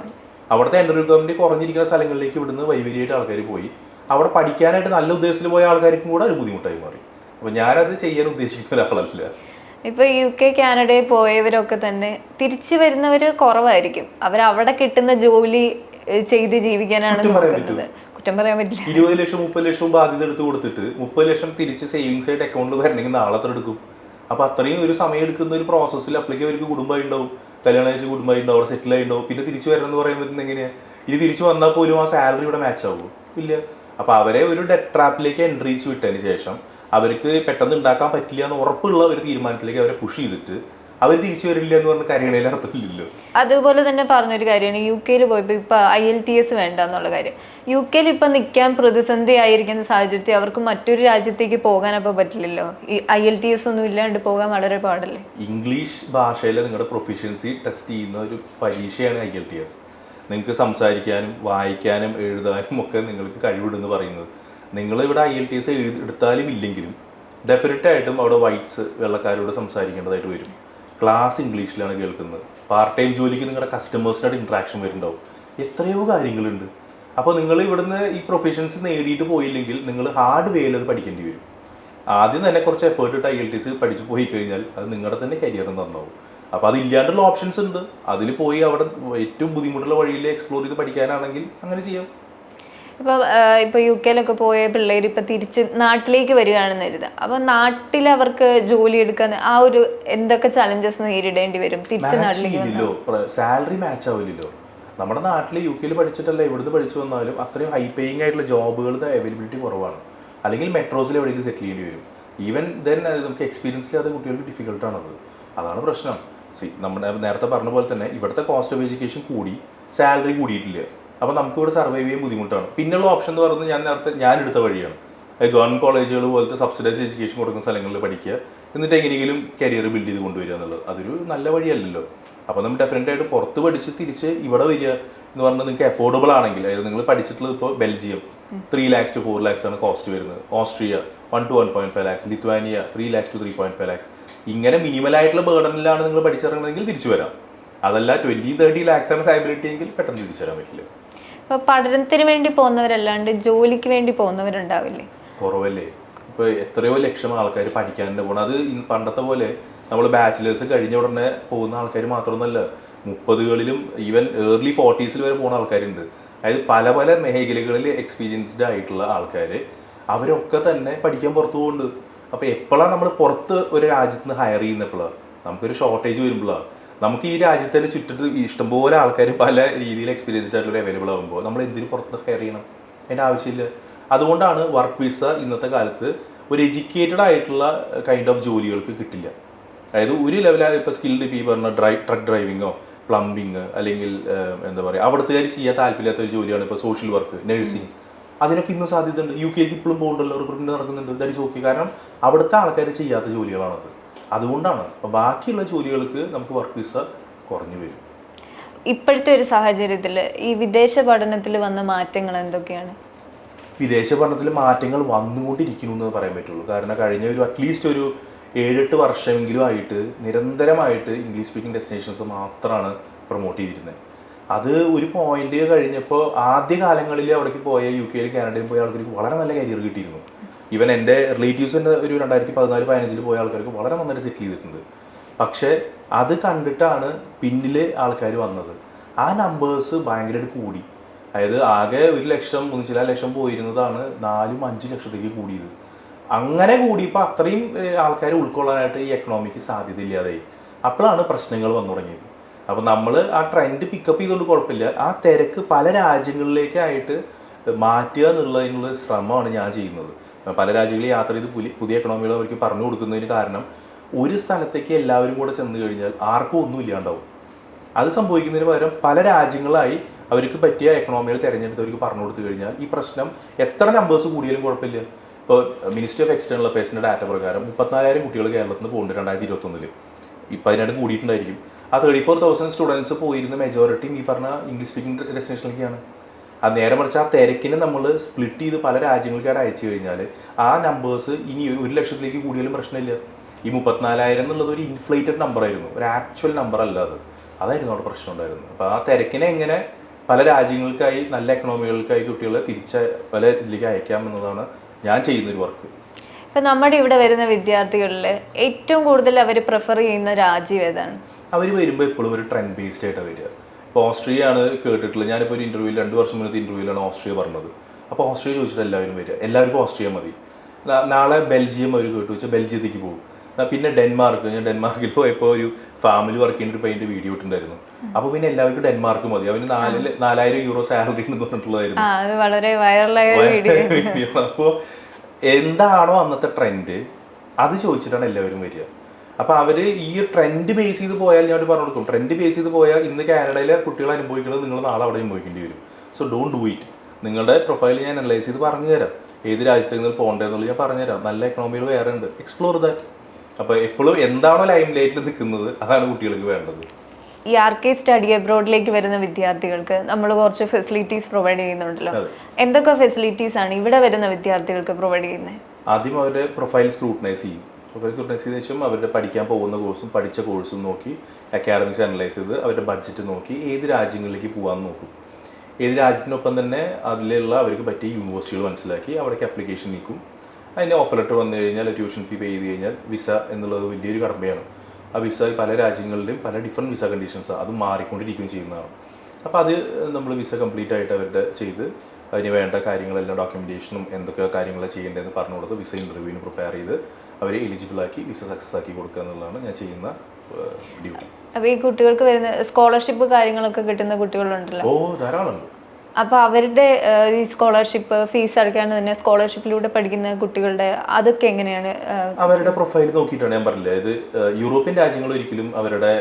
അവിടുത്തെ എന്റർ റിക്വയർമെന്റ് കുറഞ്ഞിരിക്കുന്ന സ്ഥലങ്ങളിലേക്ക് ഇവിടുന്ന് വരി വരിയായിട്ട് ആൾക്കാർ പോയി. അവിടെ പഠിക്കാനായിട്ട് നല്ല ഉദ്ദേശത്തിൽ പോയ ആൾക്കാർക്കും കൂടെ ഒരു ബുദ്ധിമുട്ടായി മാറി. അപ്പോൾ ഞാനത് ചെയ്യാൻ ഉദ്ദേശിക്കുന്ന ഒരാളല്ല. ഇപ്പൊ യു കെ കാനഡയിൽ പോയവരൊക്കെ തന്നെ തിരിച്ചു വരുന്നവര് കുറവായിരിക്കും. അവരവിടെ കിട്ടുന്ന ജോലി ചെയ്ത് ജീവിക്കാനാണ് നോക്കുന്നത്. കുറ്റം പറയാൻ പറ്റില്ല. ഇരുപത് ലക്ഷം മുപ്പത് ലക്ഷം ബാധ്യത എടുത്ത് കൊടുത്തിട്ട് മുപ്പത് ലക്ഷം തിരിച്ച് സേവിങ്സ് ആയിട്ട് അക്കൗണ്ടിൽ വരണമെങ്കിൽ നാളെ അത്ര എടുക്കും. അപ്പൊ അത്രയും ഒരു സമയം എടുക്കുന്ന ഒരു പ്രോസസ്സിൽ അപ്പോഴേക്കും അവർക്ക് കുടുംബമായി ഉണ്ടാവും കല്യാണം കഴിച്ച് കുടുംബമായി ഉണ്ടാവും അവിടെ സെറ്റിൽ ആയി പിന്നെ തിരിച്ചു വരണം എന്ന് പറയാൻ പറ്റുന്ന എങ്ങനെയാണ് ഇനി തിരിച്ചു വന്നാൽ പോലും ആ സാലറി ഇവിടെ മാച്ച് ആവും ഇല്ല. അപ്പൊ അവരെ ഒരു ഡെറ്റ് ട്രാപ്പിലേക്ക് എൻട്രി വിട്ടതിന് ശേഷം അവർക്ക് പെട്ടെന്ന് ഉണ്ടാക്കാൻ പറ്റില്ല എന്ന് ഉറപ്പുള്ള ഒരു തീരുമാനത്തിലേക്ക് അവരെ പുഷ് ചെയ്തിട്ട് അവർ തിരിച്ചു വരില്ല എന്ന് പറഞ്ഞ കാര്യങ്ങളിൽ അർത്ഥമില്ലല്ലോ അതുപോലെ തന്നെ പറഞ്ഞൊരു കാര്യമാണ് യു കെയിൽ പോയപ്പോൾ ഇപ്പൊ ഐ എൽ ടി എസ് വേണ്ട എന്നുള്ള കാര്യം. യു കെയിൽ ഇപ്പൊ നിൽക്കാൻ പ്രതിസന്ധി ആയിരിക്കുന്ന സാഹചര്യത്തിൽ അവർക്ക് മറ്റൊരു രാജ്യത്തേക്ക് പോകാൻ അപ്പോൾ പറ്റില്ലല്ലോ? ഈ ഐ എൽ ടി എസ് ഒന്നും ഇല്ലാണ്ട് പോകാൻ വളരെ പാടല്ലേ? ഇംഗ്ലീഷ് ഭാഷയിൽ നിങ്ങളുടെ പ്രൊഫഷ്യൻസി ടെസ്റ്റ് ചെയ്യുന്ന ഒരു പരീക്ഷയാണ് ഐ എൽ ടി എസ് നിങ്ങൾക്ക് സംസാരിക്കാനും വായിക്കാനും എഴുതാനും ഒക്കെ നിങ്ങൾക്ക് കഴിവുണ്ടെന്ന് പറയുന്നത്. നിങ്ങൾ ഇവിടെ ഐ എൽ ടി എസ് എടുത്താലും ഇല്ലെങ്കിലും ഡെഫിനറ്റായിട്ടും അവിടെ വൈറ്റ്സ് വെള്ളക്കാരോട് സംസാരിക്കേണ്ടതായിട്ട് വരും. ക്ലാസ് ഇംഗ്ലീഷിലാണ് കേൾക്കുന്നത്. പാർട്ട് ടൈം ജോലിക്ക് നിങ്ങളുടെ കസ്റ്റമേഴ്സിനായിട്ട് ഇൻട്രാക്ഷൻ വരുന്നുണ്ടാവും. എത്രയോ കാര്യങ്ങളുണ്ട്. അപ്പോൾ നിങ്ങൾ ഇവിടുന്ന് ഈ പ്രൊഫഷൻസ് നേടിയിട്ട് പോയില്ലെങ്കിൽ നിങ്ങൾ ഹാർഡ് വേയിൽ അത് പഠിക്കേണ്ടി വരും. ആദ്യം തന്നെ കുറച്ച് എഫേർട്ട് ഇട്ട് ഐ എൽ ടി സി പഠിച്ചു പോയി കഴിഞ്ഞാൽ അത് നിങ്ങളുടെ തന്നെ കരിയർ നന്നാവും. അപ്പോൾ അത് ഇല്ലാണ്ടുള്ള ഓപ്ഷൻസ് ഉണ്ട്. അതിൽ പോയി അവിടെ ഏറ്റവും ബുദ്ധിമുട്ടുള്ള വഴിയിൽ എക്സ്പ്ലോർ ചെയ്ത് പഠിക്കാനാണെങ്കിൽ അങ്ങനെ ചെയ്യാം. ഇപ്പൊ ഇപ്പൊ യു കെയിലൊക്കെ പോയ പിള്ളേർ ഇപ്പൊ തിരിച്ച് നാട്ടിലേക്ക് വരികയാണെന്ന് കരുതുക. അപ്പൊ നാട്ടിൽ അവർക്ക് ജോലി എടുക്കാൻ ആ ഒരു എന്തൊക്കെ ചലഞ്ചസ് നേരിടേണ്ടി വരും? തിരിച്ച് നാട്ടിലേക്ക് സാലറി മാച്ച് ആവില്ലല്ലോ. നമ്മുടെ നാട്ടിൽ യു കെയിൽ പഠിച്ചിട്ടല്ല ഇവിടുന്ന് പഠിച്ചു വന്നാലും അത്രയും ഹൈ പേയിങ് ആയിട്ടുള്ള ജോബുകളുടെ അവൈലബിലിറ്റി കുറവാണ്. അല്ലെങ്കിൽ മെട്രോസിൽ എവിടെയെങ്കിലും സെറ്റിൽ ചെയ്യേണ്ടി വരും. ഈവൻ ദെൻ നമുക്ക് എക്സ്പീരിയൻസ് ഇല്ലാത്ത കുട്ടികൾക്ക് ഡിഫിക്കൽട്ടാണത് അതാണ് പ്രശ്നം. സി നമ്മുടെ നേരത്തെ പറഞ്ഞ പോലെ തന്നെ ഇവിടുത്തെ കോസ്റ്റ് ഓഫ് എഡ്യൂക്കേഷൻ കൂടി സാലറി കൂടിയിട്ടില്ല. അപ്പോൾ നമുക്കിവിടെ സർവൈവ് ചെയ്യാൻ ബുദ്ധിമുട്ടാണ്. പിന്നെയുള്ള ഓപ്ഷൻ എന്ന് പറയുന്നത് ഞാൻ നേരത്തെ ഞാൻ എടുത്ത വഴിയാണ്. ഗവൺമെന്റ് കോളേജുകൾ പോലത്തെ സബ്സിഡൈസ് എഡ്യൂക്കേഷൻ കൊടുക്കുന്ന സ്ഥലങ്ങളിൽ പഠിക്കുക. എന്നിട്ട് എങ്ങനെയെങ്കിലും കരിയർ ബിൽഡ് ചെയ്ത് കൊണ്ടുവരിക എന്നുള്ളത്. അതൊരു നല്ല വഴിയല്ലല്ലോ. അപ്പോൾ നമ്മൾ ഡെഫിനറ്റ് ആയിട്ട് പുറത്ത് പഠിച്ച് തിരിച്ച് ഇവിടെ വരിക എന്ന് പറഞ്ഞാൽ നിങ്ങൾക്ക് അഫോർഡബിൾ ആണെങ്കിൽ അതായത് നിങ്ങൾ പഠിച്ചിട്ടുള്ളത് ഇപ്പോൾ Belgium three lakhs to four lakhs ആണ് കോസ്റ്റ് വരുന്നത്. Austria one to one point five lakhs Lithuania three lakhs to three point five lakhs ഇങ്ങനെ മിനിമൽ ആയിട്ടുള്ള ബേർഡനിലാണ് നിങ്ങൾ പഠിച്ചിറങ്ങണമെങ്കിൽ തിരിച്ചു വരാം. അതല്ല ട്വന്റി തേർട്ടി ലാക്സ് ആണ് ഫാബിലിറ്റി എങ്കിൽ പെട്ടെന്ന് തിരിച്ചു വരാൻ പറ്റില്ല. ഇപ്പൊ പഠനത്തിന് വേണ്ടി പോകുന്നവരല്ലാണ്ട് ജോലിക്ക് വേണ്ടി പോകുന്നവരുണ്ടാവില്ലേ? കുറവല്ലേ. ഇപ്പോൾ എത്രയോ ലക്ഷം ആൾക്കാർ പഠിക്കാനുണ്ട്. പോകണം അത് പണ്ടത്തെ പോലെ നമ്മൾ ബാച്ചിലേഴ്സ് കഴിഞ്ഞ ഉടനെ പോകുന്ന ആൾക്കാർ മാത്രമൊന്നുമല്ല മുപ്പതുകളിലും ഈവൻ ഏർലി ഫോർട്ടീസിൽ വരെ പോകുന്ന ആൾക്കാരുണ്ട്. അതായത് പല പല മേഖലകളിൽ എക്സ്പീരിയൻസ്ഡ് ആയിട്ടുള്ള ആൾക്കാർ അവരൊക്കെ തന്നെ പഠിക്കാൻ പുറത്തു പോകുന്നുണ്ട് അപ്പോൾ എപ്പോഴാണ് നമ്മൾ പുറത്ത് ഒരു രാജ്യത്ത് നിന്ന് ഹയർ ചെയ്യുന്നപ്പോഴാണ് നമുക്കൊരു ഷോർട്ടേജ് വരുമ്പോഴാണ് നമുക്ക് ഈ രാജ്യത്തിൽ ചുറ്റത്ത് ഇഷ്ടംപോലെ ആൾക്കാർ പല രീതിയിൽ എക്സ്പീരിയൻസ്ഡ് ആയിട്ടുള്ള അവൈലബിൾ ആകുമ്പോൾ നമ്മൾ എന്തിനു പുറത്ത് ഹയർ ചെയ്യണം? അതിന്റെ ആവശ്യമില്ല. അതുകൊണ്ടാണ് വർക്ക് വിസ ഇന്നത്തെ കാലത്ത് ഒരു എഡ്യൂക്കേറ്റഡ് ആയിട്ടുള്ള കൈൻഡ് ഓഫ് ജോലികൾക്ക് കിട്ടില്ല. അതായത് ഒരു ലെവലായ ഇപ്പോൾ സ്കിൽഡ് ഈ പറഞ്ഞ ഡ്രൈ ട്രക്ക് ഡ്രൈവിങ്ങോ പ്ലംബിങ് അല്ലെങ്കിൽ എന്താ പറയുക അവിടുത്തെ ചെയ്യാൻ താല്പര്യമില്ലാത്ത ഒരു ജോലിയാണ് ഇപ്പോൾ സോഷ്യൽ വർക്ക് നഴ്സിംഗ് അതിനൊക്കെ ഇന്നും സാധ്യതയുണ്ട്. യു കെക്ക് ഇപ്പോഴും പോകുന്നുണ്ടല്ലോ റിക്രൂട്ട്മെന്റ് നടക്കുന്നുണ്ട്. ദാറ്റ് ഇസ് ഓക്കെ കാരണം അവിടുത്തെ ആൾക്കാർ ചെയ്യാത്ത ജോലികളാണത്. അതുകൊണ്ടാണ്. അപ്പോൾ ബാക്കിയുള്ള ജോലികൾക്ക് നമുക്ക് വർക്ക് വിസ കുറഞ്ഞു വരും. ഇപ്പോഴത്തെ ഒരു സാഹചര്യത്തിൽ ഈ വിദേശ പഠനത്തിൽ വന്ന മാറ്റങ്ങൾ എന്തൊക്കെയാണ്? വിദേശ പഠനത്തിൽ മാറ്റങ്ങൾ വന്നുകൊണ്ടിരിക്കുന്നു എന്ന് പറയാൻ പറ്റുള്ളൂ. കാരണം കഴിഞ്ഞ ഒരു അറ്റ്ലീസ്റ്റ് ഒരു ഏഴെട്ട് വർഷമെങ്കിലും ആയിട്ട് നിരന്തരമായിട്ട് ഇംഗ്ലീഷ് സ്പീക്കിംഗ് ഡെസ്റ്റിനേഷൻസ് മാത്രമാണ് പ്രൊമോട്ട് ചെയ്തിരുന്നത്. അത് ഒരു പോയിന്റ് കഴിഞ്ഞപ്പോൾ ആദ്യ കാലങ്ങളിൽ അവിടേക്ക് പോയ യു കെയിൽ കാനഡയിൽ പോയ ആൾക്കാർക്ക് വളരെ നല്ല കരിയർ കിട്ടിയിരുന്നു. ഈവൻ എന്റെ റിലേറ്റീവ്സിന്റെ ഒരു രണ്ടായിരത്തി പതിനാല് പതിനഞ്ചിൽ പോയ ആൾക്കാർക്ക് വളരെ നന്നായിട്ട് സെറ്റിൽ ചെയ്തിട്ടുണ്ട്. പക്ഷേ അത് കണ്ടിട്ടാണ് പിന്നിൽ ആൾക്കാർ വന്നത്. ആ നമ്പേഴ്സ് ഭയങ്കരമായിട്ട് കൂടി. അതായത് ആകെ ഒരു ലക്ഷം മൂന്ന് ചില ലക്ഷം പോയിരുന്നതാണ് നാലും അഞ്ച് ലക്ഷത്തേക്ക് കൂടിയത്. അങ്ങനെ കൂടിയപ്പോൾ അത്രയും ആൾക്കാർ ഉൾക്കൊള്ളാനായിട്ട് ഈ എക്കണോമിക്ക് സാധ്യതയില്ലാതായി അപ്പോഴാണ് പ്രശ്നങ്ങൾ വന്നു തുടങ്ങിയത്. അപ്പോൾ നമ്മൾ ആ ട്രെൻഡ് പിക്കപ്പ് ചെയ്തുകൊണ്ട് കുഴപ്പമില്ല. ആ തിരക്ക് പല രാജ്യങ്ങളിലേക്കായിട്ട് മാറ്റുക എന്നുള്ളതിനുള്ള ശ്രമമാണ് ഞാൻ ചെയ്യുന്നത്. പല രാജ്യങ്ങളിൽ യാത്ര ചെയ്ത് പുലി പുതിയ എക്കണോമികൾ അവർക്ക് പറഞ്ഞു കൊടുക്കുന്നതിന് കാരണം ഒരു സ്ഥലത്തേക്ക് എല്ലാവരും കൂടെ ചെന്ന് കഴിഞ്ഞാൽ ആർക്കും ഒന്നും ഇല്ലാണ്ടാവും. അത് സംഭവിക്കുന്നതിന് പകരം പല രാജ്യങ്ങളായി അവർക്ക് പറ്റിയ എക്കണോമികൾ തിരഞ്ഞെടുത്ത് അവർക്ക് പറഞ്ഞു കൊടുത്തു കഴിഞ്ഞാൽ ഈ പ്രശ്നം എത്ര നമ്പേഴ്സ് കൂടിയാലും കുഴപ്പമില്ല. ഇപ്പോൾ മിനിസ്ട്രി ഓഫ് എക്സ്റ്റേണൽ അഫയേഴ്സിന്റെ ഡാറ്റ പ്രകാരം മുപ്പത്തിനാലായിരം കുട്ടികൾ കേരളത്തിൽ നിന്ന് പോകുന്നുണ്ട് രണ്ടായിരത്തി ഇരുപത്തൊന്നിൽ ഇപ്പം അതിനകത്ത് കൂടിയിട്ടുണ്ടായിരിക്കും. ആ തേർട്ടി ഫോർ തൗസൻഡ് സ്റ്റുഡൻസ് പോയിരുന്ന മെജോറിറ്റിയും ഈ പറഞ്ഞ ഇംഗ്ലീഷ് സ്പീക്കിംഗ് ഡെസ്റ്റിനേഷനിലേക്കാണ് ആ നേരെ മറിച്ച് ആ തിരക്കിനെ നമ്മൾ സ്പ്ലിറ്റ് ചെയ്ത് പല രാജ്യങ്ങൾക്കായിട്ട് അയച്ചു കഴിഞ്ഞാൽ ആ നമ്പേഴ്സ് ഇനി ഒരു ലക്ഷത്തിലേക്ക് കൂടിയാലും പ്രശ്നമില്ല. ഈ മുപ്പത്തിനാലായിരം എന്നുള്ളത് ഒരു ഇൻഫ്ലേറ്റഡ് നമ്പർ ആയിരുന്നു. ഒരു ആക്ച്വൽ നമ്പർ അല്ല അത്. അതായിരുന്നു അവിടെ പ്രശ്നം ഉണ്ടായിരുന്നത്. അപ്പോൾ ആ തിരക്കിനെ എങ്ങനെ പല രാജ്യങ്ങൾക്കായി നല്ല എക്കണോമികൾക്കായി കുട്ടികളെ തിരിച്ച പല ഇതിലേക്ക് അയക്കാം എന്നതാണ് ഞാൻ ചെയ്യുന്നൊരു വർക്ക് ഇപ്പം നമ്മുടെ ഇവിടെ വരുന്ന വിദ്യാർത്ഥികളിൽ ഏറ്റവും കൂടുതൽ അവർ പ്രിഫർ ചെയ്യുന്ന രാജ്യം ഏതാണ്? അവർ വരുമ്പോൾ എപ്പോഴും ഒരു ട്രെൻഡ് ബേസ്ഡ് ആയിട്ടാണ് വരിക. ഇപ്പോൾ ഓസ്ട്രിയ ആണ് കേട്ടിട്ടുള്ളത്. ഞാനിപ്പോൾ ഒരു ഇന്റർവ്യൂവിൽ രണ്ട് വർഷം മുന്നത്തെ ഇന്റർവ്യൂവിലാണ് ഓസ്ട്രിയ പറഞ്ഞത്. അപ്പോൾ ഓസ്ട്രിയ ചോദിച്ചിട്ട് എല്ലാവരും വരിക. എല്ലാവർക്കും ഓസ്ട്രിയ മതി. നാളെ ബെൽജിയം അവർ കേട്ടു. വെച്ചാൽ ബെൽജിയത്തേക്ക് പോകും. പിന്നെ ഡെൻമാർക്ക്. ഞാൻ ഡെൻമാർക്കിൽ പോയപ്പോൾ ഒരു ഫാമിലി വർക്ക് ചെയ്യുന്ന ഒരു പയ്യന്റെ വീഡിയോ ഇട്ടുണ്ടായിരുന്നു അപ്പോൾ പിന്നെ എല്ലാവർക്കും ഡെൻമാർക്ക് മതി. അവന് നാല് നാലായിരം യൂറോ സാലറി എന്ന് പറഞ്ഞിട്ടുള്ളതായിരുന്നു. വളരെ വൈറലായ വീഡിയോ അപ്പോൾ എന്താണോ അന്നത്തെ ട്രെൻഡ് അത് ചോദിച്ചിട്ടാണ് എല്ലാവരും വരിക. അപ്പോൾ അവർ ഈ ട്രെൻഡ് ബേസ് ചെയ്ത് പോയാൽ ഞാൻ പറഞ്ഞു കൊടുക്കും. ട്രെൻഡ് ബേസ് ചെയ്ത് പോയാൽ ഇന്ന് കാനഡയിലെ കുട്ടികൾ അനുഭവിക്കുന്നത് നിങ്ങൾ നാളെ അവിടെ അനുഭവിക്കേണ്ടി വരും. സോ ഡോണ്ട് ഡു ഇറ്റ് നിങ്ങളുടെ പ്രൊഫൈൽ ഞാൻ അനലൈസ് ചെയ്ത് പറഞ്ഞു തരാം. ഏത് രാജ്യത്തേക്ക് നിങ്ങൾ പോകേണ്ടതെന്നുള്ളത് ഞാൻ പറഞ്ഞു തരാം. നല്ല എക്കണോമിയിൽ വേറെ ഉണ്ട്. എക്സ്പ്ലോർ ദാറ്റ് അപ്പോൾ എപ്പോഴും എന്താണോ ലൈം ലൈറ്റിൽ നിൽക്കുന്നത് അതാണ് കുട്ടികൾക്ക് വേണ്ടത്. ഈ ആർ കെ സ്റ്റഡി അബ്രോഡിലേക്ക് വരുന്ന വിദ്യാർത്ഥികൾക്ക് നമ്മൾ കുറച്ച് ഫെസിലിറ്റീസ് പ്രൊവൈഡ് ചെയ്യുന്നുണ്ടല്ലോ. എന്തൊക്കെ ഫെസിലിറ്റീസ് ആണ് ഇവിടെ വരുന്ന വിദ്യാർത്ഥികൾക്ക് പ്രൊവൈഡ് ചെയ്യുന്നത് ആദ്യം അവരുടെ പ്രൊഫൈൽ സ്ക്രൂട്ടനൈസ് ചെയ്യും. ചെയ്ത ശേഷം അവരുടെ പഠിക്കാൻ പോകുന്ന കോഴ്സും പഠിച്ച കോഴ്സും നോക്കി അക്കാഡമിക്സ് അനലൈസ് ചെയ്ത് അവരുടെ ബഡ്ജറ്റ് നോക്കി ഏത് രാജ്യങ്ങളിലേക്ക് പോകാമെന്ന് നോക്കും. ഏത് രാജ്യത്തിനൊപ്പം തന്നെ അതിലുള്ള അവർക്ക് പറ്റിയ യൂണിവേഴ്സിറ്റികൾ മനസ്സിലാക്കി അവിടേക്ക് അപ്ലിക്കേഷൻ നീക്കും. അതിന്റെ ഓഫർ ലെറ്റർ വന്നു കഴിഞ്ഞാൽ ട്യൂഷൻ ഫീ പേ ചെയ്ത് കഴിഞ്ഞാൽ വിസ എന്നുള്ളത് വലിയൊരു കടമ്പയാണ് ആ വിസ പല രാജ്യങ്ങളിലും പല ഡിഫറെന്റ് വിസ കണ്ടീഷൻസാണ് അത് മാറിക്കൊണ്ടിരിക്കുകയും ചെയ്യുന്നതാണ്. അപ്പോൾ അത് നമ്മൾ വിസ കംപ്ലീറ്റ് ആയിട്ട് അവരുടെ ചെയ്ത് അതിന് വേണ്ട കാര്യങ്ങളെല്ലാം ഡോക്യുമെന്റേഷനും എന്തൊക്കെ കാര്യങ്ങളാണ് ചെയ്യേണ്ടതെന്ന് പറഞ്ഞു കൊടുത്ത് വിസ ഇന്റർവ്യൂവിന് പ്രിപ്പയർ ചെയ്ത് അവരെ എലിജിബിൾ ആക്കി വിസ സക്സസ് ആക്കി കൊടുക്കുക എന്നുള്ളതാണ് ഞാൻ ചെയ്യുന്ന ഡ്യൂട്ടി അപ്പോൾ ഈ കുട്ടികൾക്ക് വരുന്ന സ്കോളർഷിപ്പ് കാര്യങ്ങളൊക്കെ കിട്ടുന്ന കുട്ടികളുണ്ടല്ലോ? ഓ ധാരാളം അപ്പോൾ അവരുടെ ഈ സ്കോളർഷിപ്പ് ഫീസ് അടയ്ക്കാണ്ട് തന്നെ സ്കോളർഷിപ്പിലൂടെ പഠിക്കുന്ന കുട്ടികളുടെ അതൊക്കെ എങ്ങനെയാണ് അവരുടെ പ്രൊഫൈൽ നോക്കിയിട്ടാണ് ഞാൻ പറഞ്ഞില്ല അതായത് യൂറോപ്യൻ രാജ്യങ്ങൾ ഒരിക്കലും അവരുടെ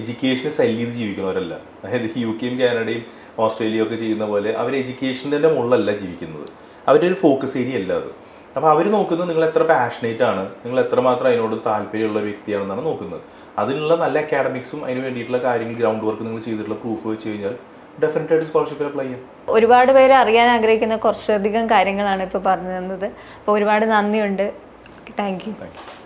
എഡ്യൂക്കേഷൻ സെൽ ചെയ്ത് ജീവിക്കുന്നവരല്ല. അതായത് യു കെയും കാനഡയും ഓസ്ട്രേലിയയും ഒക്കെ ചെയ്യുന്ന പോലെ അവർ എഡ്യൂക്കേഷന്റെ മുകളിലല്ല ജീവിക്കുന്നത്. അവരുടെ ഒരു ഫോക്കസ് ഏരിയ അല്ല അത്. അപ്പോൾ അവർ നോക്കുന്നത് നിങ്ങൾ എത്ര പാഷനേറ്റ് ആണ് നിങ്ങൾ എത്രമാത്രം അതിനോട് താല്പര്യമുള്ള വ്യക്തിയാണെന്നാണ് നോക്കുന്നത്. അതിനുള്ള നല്ല അക്കാഡമിക്സും അതിന് വേണ്ടിയിട്ടുള്ള കാര്യങ്ങൾ ഗ്രൗണ്ട് വർക്ക് നിങ്ങൾ ചെയ്തിട്ടുള്ള പ്രൂഫ് വെച്ച് കഴിഞ്ഞാൽ സ്കോളർഷിപ്പിൽ അപ്ലൈ ചെയ്യാം. ഒരുപാട് പേര് അറിയാൻ ആഗ്രഹിക്കുന്ന കുറച്ചധികം കാര്യങ്ങളാണ് ഇപ്പോൾ പറഞ്ഞു തന്നത് അപ്പോൾ ഒരുപാട് നന്ദിയുണ്ട്. Thank you thank you